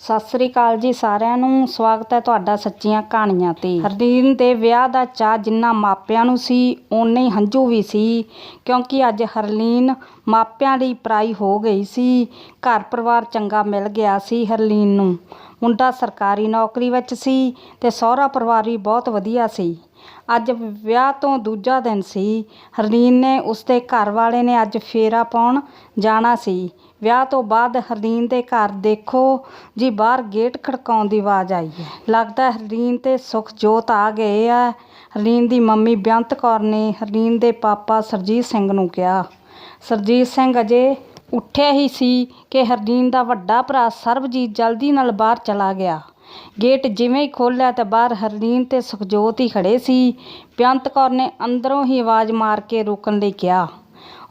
ਸਤਿ ਸ੍ਰੀ ਅਕਾਲ ਜੀ ਸਾਰਿਆਂ ਨੂੰ। ਸਵਾਗਤ ਹੈ ਤੁਹਾਡਾ ਸੱਚੀਆਂ ਕਹਾਣੀਆਂ ਤੇ। ਹਰਦੀਨ ਦੇ ਵਿਆਹ ਦਾ ਚਾਅ ਜਿੰਨਾ ਮਾਪਿਆਂ ਨੂੰ ਸੀ, ਓਨੇ ਹੀ ਹੰਝੂ ਵੀ ਸੀ। ਕਿਉਂਕਿ ਅੱਜ ਹਰਲੀਨ ਮਾਪਿਆਂ ਲਈ ਪਰਾਈ ਹੋ ਗਈ ਸੀ। ਘਰ ਪਰਿਵਾਰ ਚੰਗਾ ਮਿਲ ਗਿਆ ਸੀ ਹਰਲੀਨ ਨੂੰ। ਮੁੰਡਾ ਸਰਕਾਰੀ ਨੌਕਰੀ ਵਿੱਚ ਸੀ ਤੇ ਸਹੁਰਾ ਪਰਿਵਾਰ ਵੀ ਬਹੁਤ ਵਧੀਆ ਸੀ। ਅੱਜ ਵਿਆਹ ਤੋਂ ਦੂਜਾ ਦਿਨ ਸੀ। ਹਰਲੀਨ ਨੇ ਉਸਦੇ ਘਰ ਵਾਲੇ ਨੇ ਅੱਜ ਫੇਰਾ ਪਾਉਣ ਜਾਣਾ ਸੀ। ਵਿਆਹ ਤੋਂ ਬਾਅਦ ਹਰਲੀਨ ਦੇ ਘਰ ਦੇਖੋ ਜੀ, ਬਾਹਰ ਗੇਟ ਖੜਕਾਉਣ ਦੀ ਆਵਾਜ਼ ਆਈ ਹੈ। ਲੱਗਦਾ ਹਰਲੀਨ ਤੇ ਸੁਖਜੋਤ ਆ ਗਏ ਆ। ਹਰਲੀਨ ਦੀ ਮੰਮੀ ਬੇਅੰਤ ਕੌਰ ਨੇ ਹਰਲੀਨ ਦੇ ਪਾਪਾ ਸਰਜੀਤ ਸਿੰਘ ਨੂੰ ਕਿਹਾ। ਸਰਜੀਤ ਸਿੰਘ ਅਜੇ ਉੱਠਿਆ ਹੀ ਸੀ ਕਿ ਹਰਲੀਨ ਦਾ ਵੱਡਾ ਭਰਾ ਸਰਬਜੀਤ ਜਲਦੀ ਨਾਲ ਬਾਹਰ ਚਲਾ ਗਿਆ। ਗੇਟ ਜਿਵੇਂ ਹੀ ਖੋਲ੍ਹਿਆ ਤਾਂ ਬਾਹਰ ਹਰਲੀਨ ਤੇ ਸੁਖਜੋਤ ਹੀ ਖੜੇ ਸੀ। ਬੇਅੰਤ ਕੌਰ ਨੇ ਅੰਦਰੋਂ ਹੀ ਆਵਾਜ਼ ਮਾਰ ਕੇ ਰੋਕਣ ਲਈ ਕਿਹਾ।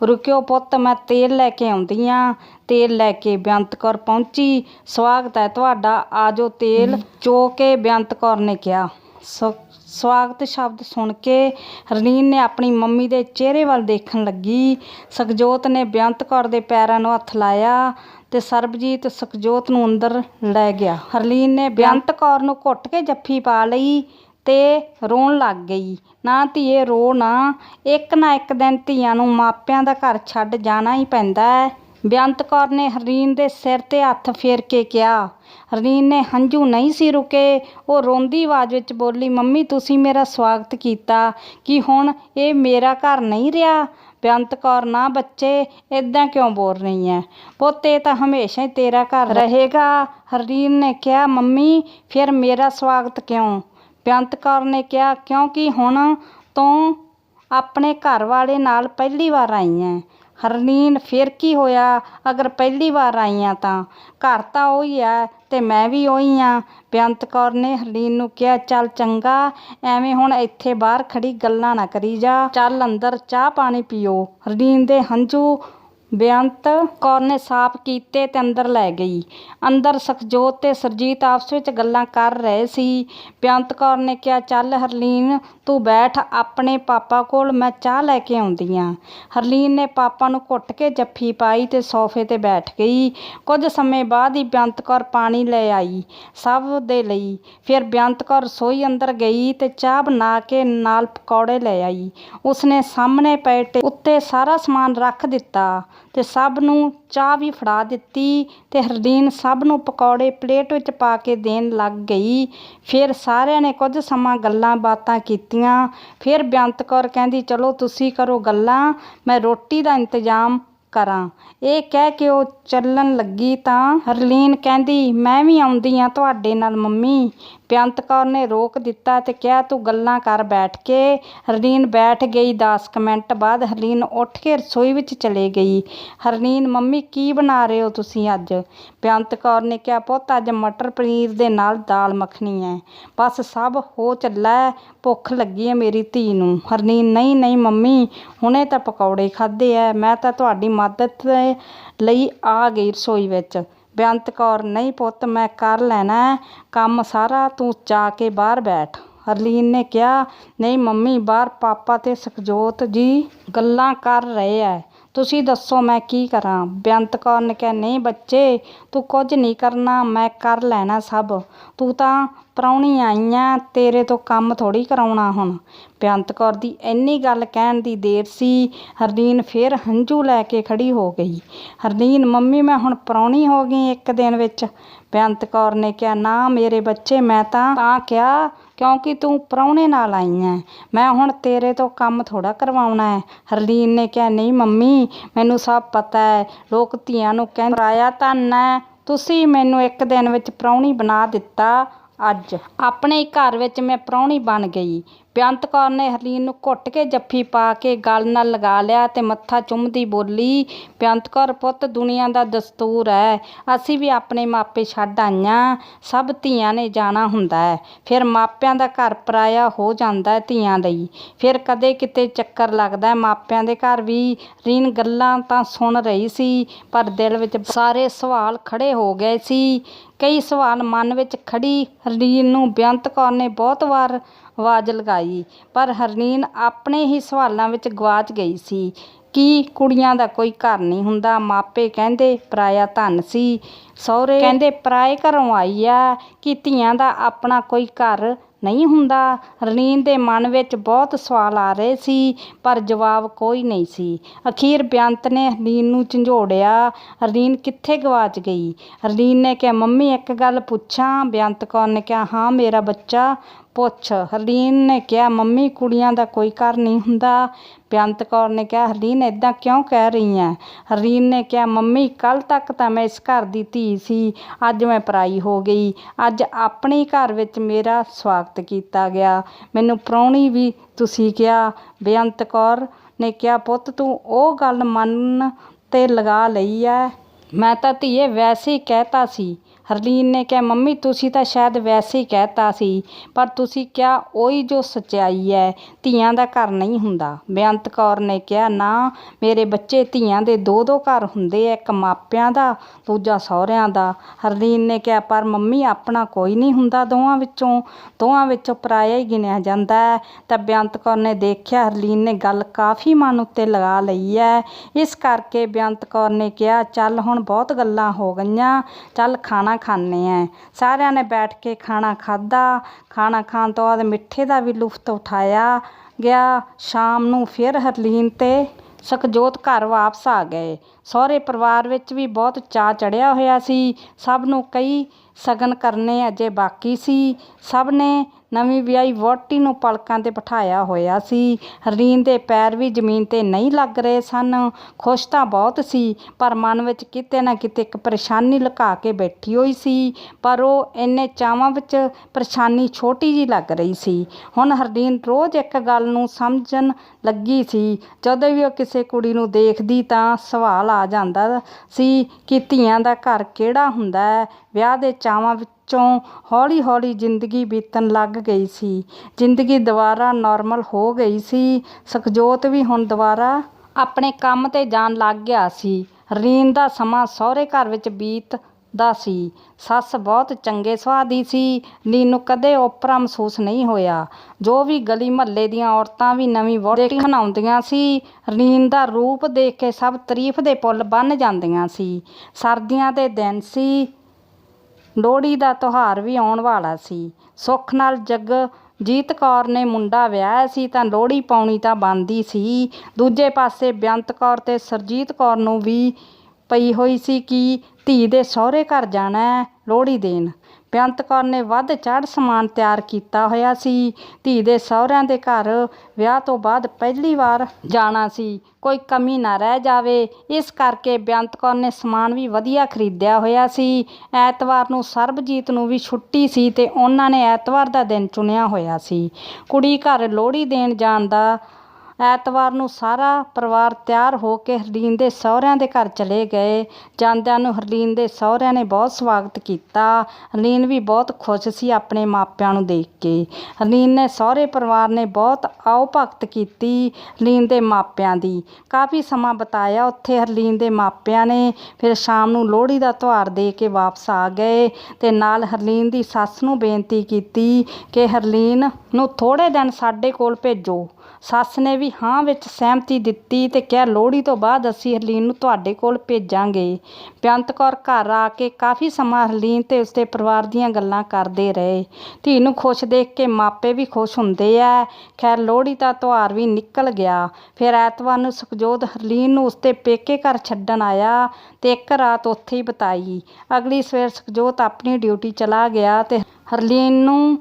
ਰੁਕਿਓ ਪੁੱਤ ਮੈਂ ਤੇਲ ਲੈ ਕੇ ਆਉਂਦੀ ਆ। ਤੇਲ ਲੈ ਕੇ ਬੇਅੰਤ ਕੌਰ ਪਹੁੰਚੀ। ਸਵਾਗਤ ਹੈ ਤੁਹਾਡਾ। ਆਜੋ ਤੇਲ ਚੋ ਕੇ ਬੇਅੰਤ ਕੌਰ ਨੇ ਕਿਹਾ। ਸਵਾਗਤ ਸ਼ਬਦ ਸੁਣ ਕੇ ਹਰਲੀਨ ਨੇ ਆਪਣੀ ਮੰਮੀ ਦੇ ਚਿਹਰੇ ਵੱਲ ਦੇਖਣ ਲੱਗੀ। ਸੁਖਜੋਤ ਨੇ ਬੇਅੰਤ ਕੌਰ ਦੇ ਪੈਰਾਂ ਨੂੰ ਹੱਥ ਲਾਇਆ ਤੇ ਸਰਬਜੀਤ ਸੁਖਜੋਤ ਨੂੰ ਅੰਦਰ ਲੈ ਗਿਆ। ਹਰਲੀਨ ਨੇ ਬੇਅੰਤ ਕੌਰ ਨੂੰ ਘੁੱਟ ਕੇ ਜੱਫੀ ਪਾ ਲਈ। ਤੇ ਰੋਣ ਲੱਗ ਗਈ। ਨਾ ਧੀਏ, ਰੋ ਨਾ। ਇੱਕ ਨਾ ਇੱਕ ਦਿਨ ਧੀਆਂ ਨੂੰ ਮਾਪਿਆਂ ਦਾ ਘਰ ਛੱਡ ਜਾਣਾ ਹੀ ਪੈਂਦਾ ਹੈ। ਬੇਅੰਤ ਕੌਰ ਨੇ ਹਰਲੀਨ ਦੇ ਸਿਰ ਤੇ ਹੱਥ ਫੇਰ ਕੇ ਕਿਹਾ ਹਰਲੀਨ ਨੇ ਹੰਝੂ ਨਹੀਂ ਸੀ ਰੁਕੇ। ਉਹ ਰੋਂਦੀ ਆਵਾਜ਼ ਵਿੱਚ ਬੋਲੀ, ਮੰਮੀ, ਤੁਸੀਂ ਮੇਰਾ ਸਵਾਗਤ ਕੀਤਾ। ਕਿ ਹੁਣ ਇਹ ਮੇਰਾ ਘਰ ਨਹੀਂ ਰਿਹਾ? ਬੇਅੰਤ ਕੌਰ, ਨਾ ਬੱਚੇ ਇਦਾਂ ਕਿਉਂ ਬੋਲ ਰਹੀ ਹੈ ਪੁੱਤ, ਇਹ ਤਾਂ ਹਮੇਸ਼ਾ ਹੀ ਤੇਰਾ ਘਰ ਰਹੇਗਾ। ਹਰਲੀਨ ਨੇ ਕਿਹਾ, ਮੰਮੀ, ਫਿਰ ਮੇਰਾ ਸਵਾਗਤ ਕਿਉਂ? ਬੇਅੰਤ ਕੌਰ ਨੇ ਕਿਹਾ, ਕਿਉਂਕਿ ਹੁਣ ਤੂੰ ਆਪਣੇ ਘਰ ਵਾਲੇ ਨਾਲ ਪਹਿਲੀ ਵਾਰ ਆਈ ਹੈ। ਹਰਲੀਨ ਫਿਰ ਕੀ ਹੋਇਆ? ਅਗਰ ਪਹਿਲੀ ਵਾਰ ਆਈ ਆ ਤਾਂ। ਘਰ ਤਾਂ ਉਹੀ ਹੈ ਤੇ ਮੈਂ ਵੀ ਉਹੀ ਆ। ਬੇਅੰਤ ਕੌਰ ਨੇ ਹਰਲੀਨ ਨੂੰ ਕਿਹਾ, ਚੱਲ ਚੰਗਾ, ਐਵੇਂ ਹੁਣ ਇੱਥੇ ਬਾਹਰ ਖੜ੍ਹੀ ਗੱਲਾਂ ਨਾ ਕਰੀ ਜਾ। ਚੱਲ ਅੰਦਰ ਚਾਹ ਪਾਣੀ ਪੀਓ। ਹਰਲੀਨ ਦੇ ਹੰਝੂ ਬੇਅੰਤ ਕੌਰ ਨੇ ਸਾਫ਼ ਕੀਤੇ ਤੇ ਅੰਦਰ ਲੈ ਗਈ। ਅੰਦਰ ਸੁਖਜੋਤ ਤੇ ਸੁਰਜੀਤ ਆਪਸ ਵਿੱਚ ਗੱਲਾਂ ਕਰ ਰਹੇ ਸੀ। ਬੇਅੰਤ ਕੌਰ ਨੇ ਕਿਹਾ, ਚੱਲ ਹਰਲੀਨ, ਤੂੰ ਬੈਠ, ਆਪਣੇ ਪਾਪਾ ਕੋਲ ਮੈਂ ਚਾਹ ਲੈ ਕੇ ਆਉਂਦੀ ਆ। ਹਰਲੀਨ ਨੇ ਪਾਪਾ ਨੂੰ ਘੁੱਟ ਕੇ ਜੱਫੀ ਪਾਈ ਤੇ ਸੋਫੇ ਤੇ ਬੈਠ ਗਈ। ਕੁਝ ਸਮੇਂ ਬਾਅਦ ਹੀ ਬੇਅੰਤ ਕੌਰ ਪਾਣੀ ਲੈ ਆਈ, ਸਭ ਦੇ ਲਈ। ਫਿਰ ਬੇਅੰਤ ਕੌਰ ਰਸੋਈ ਅੰਦਰ ਗਈ ਤੇ ਚਾਹ ਬਣਾ ਕੇ ਨਾਲ ਪਕੌੜੇ ਲੈ ਆਈ। ਉਸਨੇ ਸਾਹਮਣੇ ਪਏ ਟੇ, ਉੱਤੇ ਸਾਰਾ ਸਮਾਨ ਰੱਖ ਦਿੱਤਾ। ਤੇ ਸਭ ਨੂੰ ਚਾਹ ਵੀ ਫੜਾ ਦਿੱਤੀ ਤੇ ਹਰਲੀਨ ਸਭ ਨੂੰ ਪਕੌੜੇ ਪਲੇਟ ਵਿੱਚ ਪਾ ਕੇ ਦੇਣ ਲੱਗ ਗਈ। ਫਿਰ ਸਾਰਿਆਂ ਨੇ ਕੁਝ ਸਮਾਂ ਗੱਲਾਂ ਬਾਤਾਂ ਕੀਤੀਆਂ। ਫਿਰ ਬੇਅੰਤ ਕੌਰ ਕਹਿੰਦੀ, ਚਲੋ ਤੁਸੀਂ ਕਰੋ ਗੱਲਾਂ, ਮੈਂ ਰੋਟੀ ਦਾ ਇੰਤਜ਼ਾਮ ਕਰਾਂ। ਇਹ ਕਹਿ ਕੇ ਉਹ ਚੱਲਣ ਲੱਗੀ ਤਾਂ ਹਰਲੀਨ ਕਹਿੰਦੀ, ਮੈਂ ਵੀ ਆਉਂਦੀ ਆ ਤੁਹਾਡੇ ਨਾਲ, ਮੰਮੀ। ਬੇਅੰਤ ਕੌਰ ਨੇ ਰੋਕ ਦਿੱਤਾ ਤੇ ਕਿਹਾ, ਤੂੰ ਗੱਲਾਂ ਕਰ ਬੈਠ ਕੇ। ਹਰਲੀਨ ਬੈਠ ਗਈ। 10 ਕੁ ਮਿੰਟ ਬਾਅਦ ਹਰਲੀਨ ਉੱਠ ਕੇ ਰਸੋਈ ਵਿੱਚ ਚਲੇ ਗਈ। ਹਰਲੀਨ ਮੰਮੀ, ਕੀ ਬਣਾ ਰਹੇ ਹੋ ਤੁਸੀਂ ਅੱਜ? ਬੇਅੰਤ ਕੌਰ ਨੇ ਕਿਹਾ, ਪੁੱਤ, ਅੱਜ ਮਟਰ ਪਨੀਰ ਦੇ ਨਾਲ ਦਾਲ ਮੱਖਣੀ ਹੈ। ਬਸ ਸਭ ਹੋ ਚੱਲਾ ਭੁੱਖ ਲੱਗੀ ਹੈ ਮੇਰੀ ਧੀ ਨੂੰ। ਹਰਲੀਨ ਨਹੀਂ ਨਹੀਂ, ਮੰਮੀ, ਹੁਣੇ ਤਾਂ ਪਕੌੜੇ ਖਾਦੇ ਐ ਮੈਂ ਤਾਂ ਤੁਹਾਡੀ ਮਦਦ ਲਈ ਆ ਗਈ ਰਸੋਈ ਵਿੱਚ। ਬੇਅੰਤ ਕੌਰ, ਨਹੀਂ ਪੁੱਤ, ਮੈਂ ਕਰ ਲੈਣਾ ਕੰਮ ਸਾਰਾ, ਤੂੰ ਜਾ ਕੇ ਬਾਹਰ ਬੈਠ। ਹਰਲੀਨ ਨੇ ਕਿਹਾ, ਨਹੀਂ ਮੰਮੀ, ਬਾਹਰ ਪਾਪਾ ਤੇ ਸੁਖਜੋਤ ਜੀ ਗੱਲਾਂ ਕਰ ਰਹੇ ਐ। ਤੁਸੀਂ ਦੱਸੋ ਮੈਂ ਕੀ ਕਰਾਂ? ਬੇਅੰਤ ਕੌਰ ਨੇ ਕਿਹਾ, ਨਹੀਂ ਬੱਚੇ, ਤੂੰ ਕੁਝ ਨਹੀਂ ਕਰਨਾ, ਮੈਂ ਕਰ ਲੈਣਾ ਸਭ। ਤੂੰ ਤਾਂ ਪ੍ਰਾਹੁਣੀ ਆਈ ਆਂ ਤੇਰੇ ਤੋਂ ਕੰਮ ਥੋੜ੍ਹੀ ਕਰਾਉਣਾ ਹੁਣ। ਬੇਅੰਤ ਕੌਰ ਦੀ ਇੰਨੀ ਗੱਲ ਕਹਿਣ ਦੀ ਦੇਰ ਸੀ ਹਰਲੀਨ ਫਿਰ ਹੰਝੂ ਲੈ ਕੇ ਖੜੀ ਹੋ ਗਈ। ਹਰਲੀਨ ਮੰਮੀ, ਮੈਂ ਹੁਣ ਪ੍ਰਾਹੁਣੀ ਹੋ ਗਈ ਇੱਕ ਦਿਨ ਵਿੱਚ। ਬੇਅੰਤ ਕੌਰ ਨੇ ਕਿਹਾ, ਨਾ ਮੇਰੇ ਬੱਚੇ, ਮੈਂ ਤਾਂ ਤਾਂ ਕਿਹਾ, ਕਿਉਂਕਿ ਤੂੰ ਪ੍ਰਾਹੁਣੇ ਨਾਲ ਆਈ ਹੈ ਮੈਂ ਹੁਣ ਤੇਰੇ ਤੋਂ ਕੰਮ ਥੋੜ੍ਹਾ ਕਰਵਾਉਣਾ ਹੈ ਹਰਲੀਨ ਨੇ ਕਿਹਾ, ਨਹੀਂ ਮੰਮੀ, ਮੈਨੂੰ ਸਭ ਪਤਾ ਹੈ ਲੋਕ ਧੀਆਂ ਨੂੰ ਕਹਿੰਦੇ, ਪਰਾਇਆ ਧਨ ਹੈ ਤੁਸੀਂ ਮੈਨੂੰ ਇੱਕ ਦਿਨ ਵਿੱਚ ਪ੍ਰਾਹੁਣੀ ਬਣਾ ਦਿੱਤਾ। ਅੱਜ ਆਪਣੇ ਹੀ ਘਰ ਵਿੱਚ ਮੈਂ ਪ੍ਰਾਹੁਣੀ ਬਣ ਗਈ। ਬੇਅੰਤ ਕੌਰ ਨੇ ਹਰਲੀਨ ਨੂੰ ਘੁੱਟ ਕੇ ਜੱਫੀ ਪਾ ਕੇ ਗਲ ਨਾਲ ਲਗਾ ਲਿਆ ਤੇ ਮੱਥਾ ਚੁੰਮਦੀ ਬੋਲੀ ਬੇਅੰਤ ਕੌਰ ਪੁੱਤ, ਦੁਨੀਆ ਦਾ ਦਸਤੂਰ ਹੈ ਅਸੀਂ ਵੀ ਆਪਣੇ ਮਾਪੇ ਛੱਡ ਆਈਆਂ। ਸਭ ਧੀਆਂ ਨੇ ਜਾਣਾ ਹੁੰਦਾ ਹੈ ਫਿਰ ਮਾਪਿਆਂ ਦਾ ਘਰ ਪਰਾਇਆ ਹੋ ਜਾਂਦਾ ਹੈ ਧੀਆਂ ਲਈ। ਫਿਰ ਕਦੇ ਕਿਤੇ ਚੱਕਰ ਲੱਗਦਾ ਹੈ ਮਾਪਿਆਂ ਦੇ ਘਰ ਵੀ ਰੀਨ ਗੱਲਾਂ ਤਾਂ ਸੁਣ ਰਹੀ ਸੀ, ਪਰ ਦਿਲ ਵਿੱਚ ਸਾਰੇ ਸਵਾਲ ਖੜੇ ਹੋ ਗਏ ਸੀ। ਕਈ ਸਵਾਲ ਮਨ ਵਿੱਚ ਖੜੀ। ਹਰਲੀਨ ਨੂੰ ਬੇਅੰਤ ਕੌਰ ਨੇ ਬਹੁਤ ਵਾਰ ਆਵਾਜ਼ ਲਗਾਈ, ਪਰ ਹਰਲੀਨ ਆਪਣੇ ਹੀ ਸਵਾਲਾਂ ਵਿੱਚ ਗਵਾਚ ਗਈ ਸੀ ਕਿ ਕੁੜੀਆਂ ਦਾ ਕੋਈ ਘਰ ਨਹੀਂ ਹੁੰਦਾ। ਮਾਪੇ ਕਹਿੰਦੇ, ਪਰਾਇਆ ਧਨ ਸੀ। ਸਹੁਰੇ ਕਹਿੰਦੇ, ਪਰਾਏ ਘਰੋਂ ਆਈ ਆ ਕਿ ਧੀਆਂ ਦਾ ਆਪਣਾ ਕੋਈ ਘਰ ਨਹੀਂ ਹੁੰਦਾ। ਹਰਲੀਨ ਦੇ ਮਨ ਵਿੱਚ ਬਹੁਤ ਸਵਾਲ ਆ ਰਹੇ ਸੀ, ਪਰ ਜਵਾਬ ਕੋਈ ਨਹੀਂ ਸੀ। ਅਖੀਰ ਬੇਅੰਤ ਨੇ ਹਰਲੀਨ ਨੂੰ ਝੰਜੋੜਿਆ। ਹਰਲੀਨ ਕਿੱਥੇ ਗਵਾਚ ਗਈ? ਹਰਲੀਨ ਨੇ ਕਿਹਾ, ਮੰਮੀ, ਇੱਕ ਗੱਲ ਪੁੱਛਾਂ। ਬੇਅੰਤ ਕੌਰ ਨੇ ਕਿਹਾ, ਹਾਂ, ਮੇਰਾ ਬੱਚਾ। ਪੁੱਛ। ਹਰਲੀਨ ਨੇ ਕਿਹਾ, ਮੰਮੀ, ਕੁੜੀਆਂ ਦਾ ਕੋਈ ਘਰ ਨਹੀਂ ਹੁੰਦਾ। ਬੇਅੰਤ ਕੌਰ ਨੇ ਕਿਹਾ, ਹਰਲੀਨ ਇਦਾਂ ਕਿਉਂ ਕਹਿ ਰਹੀ ਹੈ ਹਰਲੀਨ ਨੇ ਕਿਹਾ, ਮੰਮੀ ਕੱਲ ਤੱਕ ਤਾਂ ਮੈਂ ਇਸ ਘਰ ਦੀ ਧੀ ਸੀ। ਅੱਜ ਮੈਂ ਪਰਾਈ ਹੋ ਗਈ। ਅੱਜ ਆਪਣੇ ਘਰ ਵਿੱਚ ਮੇਰਾ ਸਵਾਗਤ ਕੀਤਾ ਗਿਆ। ਮੈਨੂੰ ਪ੍ਰਾਹੁਣੀ ਵੀ ਤੁਸੀਂ ਕਿਹਾ। ਬੇਅੰਤ ਕੌਰ ਨੇ ਕਿਹਾ, ਪੁੱਤ, ਤੂੰ ਉਹ ਗੱਲ ਮੰਨ ਤੇ ਲਗਾ ਲਈ ਐ। ਮੈਂ ਤਾਂ ਧੀਏ ਵੈਸੇ ਹੀ ਕਹਿਤਾ ਸੀ। ਹਰਲੀਨ ਨੇ ਕਿਹਾ, ਮੰਮੀ, ਤੁਸੀਂ ਤਾਂ ਸ਼ਾਇਦ ਵੈਸੇ ਹੀ ਕਹਿਤਾ ਸੀ, ਪਰ ਤੁਸੀਂ ਕਿਹਾ, ਉਹੀ ਜੋ ਸੱਚਾਈ ਹੈ, ਧੀਆਂ ਦਾ ਘਰ ਨਹੀਂ ਹੁੰਦਾ। ਬੇਅੰਤ ਕੌਰ ਨੇ ਕਿਹਾ, ਨਾ, ਮੇਰੇ ਬੱਚੇ ਧੀਆਂ ਦੇ ਦੋ ਦੋ ਘਰ ਹੁੰਦੇ ਆ, ਇੱਕ ਮਾਪਿਆਂ ਦਾ, ਦੂਜਾ ਸਹੁਰਿਆਂ ਦਾ। ਹਰਲੀਨ ਨੇ ਕਿਹਾ, ਪਰ ਮੰਮੀ, ਆਪਣਾ ਕੋਈ ਨਹੀਂ ਹੁੰਦਾ ਦੋਵਾਂ ਵਿੱਚੋਂ ਦੋਵਾਂ ਵਿੱਚੋਂ ਪਰਾਇਆ ਹੀ ਗਿਣਿਆ ਜਾਂਦਾ ਹੈ। ਤਾਂ ਬੇਅੰਤ ਕੌਰ ਨੇ ਦੇਖਿਆ, ਹਰਲੀਨ ਨੇ ਗੱਲ ਕਾਫੀ ਮਨ ਉੱਤੇ ਲਗਾ ਲਈ ਹੈ। ਇਸ ਕਰਕੇ ਬੇਅੰਤ ਕੌਰ ਨੇ ਕਿਹਾ, ਚੱਲ, ਹੁਣ ਬਹੁਤ ਗੱਲਾਂ ਹੋ ਗਈਆਂ, ਚੱਲ, ਖਾਣਾ ਖਾਂਦੇ ਹੈ ਸਾਰਿਆਂ ਨੇ ਬੈਠ ਕੇ ਖਾਣਾ ਖਾਧਾ। ਖਾਣਾ ਖਾਣ ਤੋਂ ਬਾਅਦ ਮਿੱਠੇ ਦਾ ਵੀ ਲੁਫਤ ਉਠਾਇਆ। ਗਿਆ ਸ਼ਾਮ ਨੂੰ ਫਿਰ ਹਰਲੀਨ ਤੇ ਸੁਖਜੋਤ ਘਰ ਵਾਪਸ ਆ ਗਏ। ਸਹੁਰੇ ਪਰਿਵਾਰ ਵਿੱਚ ਵੀ ਬਹੁਤ ਚਾਅ ਚੜਿਆ ਹੋਇਆ ਸੀ। ਸਭ ਨੂੰ ਕਈ ਸਗਨ ਕਰਨੇ ਅਜੇ ਬਾਕੀ ਸੀ। ਸਭ ਨੇ ਨਵੀਂ ਵਿਆਹੀ ਵਹੁਟੀ ਨੂੰ ਪਲਕਾਂ ਤੇ ਬਿਠਾਇਆ ਹੋਇਆ ਸੀ। ਹਰਲੀਨ ਦੇ ਪੈਰ ਵੀ ਜ਼ਮੀਨ ਤੇ ਨਹੀਂ ਲੱਗ ਰਹੇ ਸਨ। ਖੁਸ਼ ਤਾਂ ਬਹੁਤ ਸੀ, ਪਰ ਮਨ ਵਿੱਚ ਕਿਤੇ ਨਾ ਕਿਤੇ ਇੱਕ ਪਰੇਸ਼ਾਨੀ ਲੁਕਾ ਕੇ ਬੈਠੀ ਹੋਈ ਸੀ। ਪਰ ਉਹ ਇੰਨੇ ਚਾਵਾਂ ਵਿੱਚ ਪਰੇਸ਼ਾਨੀ ਛੋਟੀ ਜੀ ਲੱਗ ਰਹੀ ਸੀ। ਹੁਣ ਹਰਲੀਨ ਰੋਜ਼ ਇੱਕ ਗੱਲ ਨੂੰ ਸਮਝਣ ਲੱਗੀ ਸੀ। ਜਦੋਂ ਵੀ ਉਹ ਕਿਸੇ ਕੁੜੀ ਨੂੰ ਦੇਖਦੀ ਤਾਂ ਸਵਾਲ ਆ ਜਾਂਦਾ ਸੀ ਕਿ ਧੀਆਂ ਦਾ ਘਰ ਕਿਹੜਾ ਹੁੰਦਾ ਹੈ? ਵਿਆਹ ਦੇ ਚਾਵਾਂ ਵਿੱਚ ਹੌਲੀ ਹੌਲੀ ਜ਼ਿੰਦਗੀ ਬੀਤਣ ਲੱਗ ਗਈ ਸੀ। ਜ਼ਿੰਦਗੀ ਦੁਬਾਰਾ ਨੋਰਮਲ ਹੋ ਗਈ ਸੀ। ਸੁਖਜੋਤ ਵੀ ਹੁਣ ਦੁਬਾਰਾ ਆਪਣੇ ਕੰਮ ਤੇ ਜਾਣ ਲੱਗ ਗਿਆ ਸੀ। ਰੀਨ ਦਾ ਸਮਾਂ ਸਹੁਰੇ ਘਰ ਵਿੱਚ ਬੀਤ ਦਾ ਸੀ। ਸੱਸ ਬਹੁਤ ਚੰਗੇ ਸੁਭਾਅ ਦੀ ਸੀ। ਲੀਨ ਨੂੰ ਕਦੇ ਓਪਰਾ ਮਹਿਸੂਸ ਨਹੀਂ ਹੋਇਆ। ਜੋ ਵੀ ਗਲੀ ਮਹੱਲੇ ਦੀਆਂ ਔਰਤਾਂ ਵੀ ਨਵੀਂ ਵਹੁਟੀ ਦੇਖਣ ਆਉਂਦੀਆਂ ਸੀ, ਰੀਨ ਦਾ ਰੂਪ ਦੇਖ ਕੇ ਸਭ ਤਾਰੀਫ ਦੇ ਪੁੱਲ ਬੰਨ ਜਾਂਦੀਆਂ ਸੀ। ਸਰਦੀਆਂ ਦੇ ਦਿਨ ਸੀ। ਲੋਹੜੀ ਦਾ ਤਿਉਹਾਰ ਵੀ ਆਉਣ ਵਾਲਾ ਸੀ। ਸੁੱਖ ਨਾਲ ਜਗਜੀਤ ਕੌਰ ਨੇ ਮੁੰਡਾ ਵਿਆਹਿਆ ਸੀ ਤਾਂ ਲੋਹੜੀ ਪਾਉਣੀ ਤਾਂ ਬਣਦੀ ਸੀ। ਦੂਜੇ ਪਾਸੇ ਬੇਅੰਤ ਕੌਰ ਤੇ ਸਰਜੀਤ ਕੌਰ ਨੂੰ ਵੀ ਪਈ ਹੋਈ ਸੀ ਕਿ ਧੀ ਦੇ ਸਹੁਰੇ ਘਰ ਜਾਣਾ ਲੋਹੜੀ ਦੇਣ। ਬੇਅੰਤ ਕੌਰ ਨੇ ਵੱਧ ਚੜ੍ਹ ਸਮਾਨ ਤਿਆਰ ਕੀਤਾ ਹੋਇਆ ਸੀ। ਧੀ ਦੇ ਸਹੁਰਿਆਂ ਦੇ ਘਰ ਵਿਆਹ ਤੋਂ ਬਾਅਦ ਪਹਿਲੀ ਵਾਰ ਜਾਣਾ ਸੀ। ਕੋਈ ਕਮੀ ਨਾ ਰਹਿ ਜਾਵੇ। ਇਸ ਕਰਕੇ ਬੇਅੰਤ ਕੌਰ ਨੇ ਸਮਾਨ ਵੀ ਵਧੀਆ ਖਰੀਦਿਆ ਹੋਇਆ ਸੀ। ਐਤਵਾਰ ਨੂੰ ਸਰਬਜੀਤ ਨੂੰ ਵੀ ਛੁੱਟੀ ਸੀ ਤੇ ਉਹਨਾਂ ਨੇ ਐਤਵਾਰ ਦਾ ਦਿਨ ਚੁਣਿਆ ਹੋਇਆ ਸੀ। ਕੁੜੀ ਘਰ ਲੋਹੜੀ ਦੇਣ ਜਾਣ ਦਾ ਐਤਵਾਰ ਨੂੰ ਸਾਰਾ ਪਰਿਵਾਰ ਤਿਆਰ ਹੋ ਕੇ ਹਰਲੀਨ ਦੇ ਸਹੁਰਿਆਂ ਦੇ ਘਰ ਚਲੇ ਗਏ। ਜਾਂਦਿਆਂ ਨੂੰ ਹਰਲੀਨ ਦੇ ਸਹੁਰਿਆਂ ਨੇ ਬਹੁਤ ਸਵਾਗਤ ਕੀਤਾ। ਹਰਲੀਨ ਵੀ ਬਹੁਤ ਖੁਸ਼ ਸੀ ਆਪਣੇ ਮਾਪਿਆਂ ਨੂੰ ਦੇਖ ਕੇ। ਹਰਲੀਨ ਨੇ ਸਹੁਰੇ ਪਰਿਵਾਰ ਨੇ ਬਹੁਤ ਆਓ ਭਗਤ ਕੀਤੀ ਹਰਲੀਨ ਦੇ ਮਾਪਿਆਂ ਦੀ। ਕਾਫੀ ਸਮਾਂ ਬਿਤਾਇਆ ਉੱਥੇ ਹਰਲੀਨ ਦੇ ਮਾਪਿਆਂ ਨੇ। ਫਿਰ ਸ਼ਾਮ ਨੂੰ ਲੋਹੜੀ ਦਾ ਤਿਉਹਾਰ ਦੇ ਕੇ ਵਾਪਸ ਆ ਗਏ ਤੇ ਨਾਲ ਹਰਲੀਨ ਦੀ ਸੱਸ ਨੂੰ ਬੇਨਤੀ ਕੀਤੀ ਕਿ ਹਰਲੀਨ ਨੂੰ ਥੋੜੇ ਦਿਨ ਸਾਡੇ ਕੋਲ ਭੇਜੋ। ਸੱਸ ਨੇ ਵੀ ਹਾਂ ਵਿੱਚ ਸਹਿਮਤੀ ਦਿੱਤੀ ਤੇ ਕਿਹਾ, ਲੋਹੜੀ ਤੋਂ ਬਾਅਦ ਅਸੀਂ ਹਰਲੀਨ ਨੂੰ ਤੁਹਾਡੇ ਕੋਲ ਭੇਜਾਂਗੇ। ਬੇਅੰਤ ਕੌਰ ਘਰ ਆ ਕੇ ਕਾਫੀ ਸਮਾਂ ਹਰਲੀਨ ਤੇ ਉਸਦੇ ਪਰਿਵਾਰ ਦੀਆਂ ਗੱਲਾਂ ਕਰਦੇ ਰਹੇ। ਧੀ ਨੂੰ ਖੁਸ਼ ਦੇਖ ਕੇ ਮਾਪੇ ਵੀ ਖੁਸ਼ ਹੁੰਦੇ ਆ। ਖੈਰ, ਲੋਹੜੀ ਦਾ ਤਿਉਹਾਰ ਵੀ ਨਿਕਲ ਗਿਆ। ਫਿਰ ਐਤਵਾਰ ਨੂੰ ਸੁਖਜੋਤ ਹਰਲੀਨ ਨੂੰ ਉਸਦੇ ਪੇਕੇ ਘਰ ਛੱਡਣ ਆਇਆ ਤੇ ਇੱਕ ਰਾਤ ਉੱਥੇ ਹੀ ਬਿਤਾਈ। ਅਗਲੀ ਸਵੇਰ ਸੁਖਜੋਤ ਆਪਣੀ ਡਿਊਟੀ ਚਲਾ ਗਿਆ ਤੇ ਹਰਲੀਨ ਨੂੰ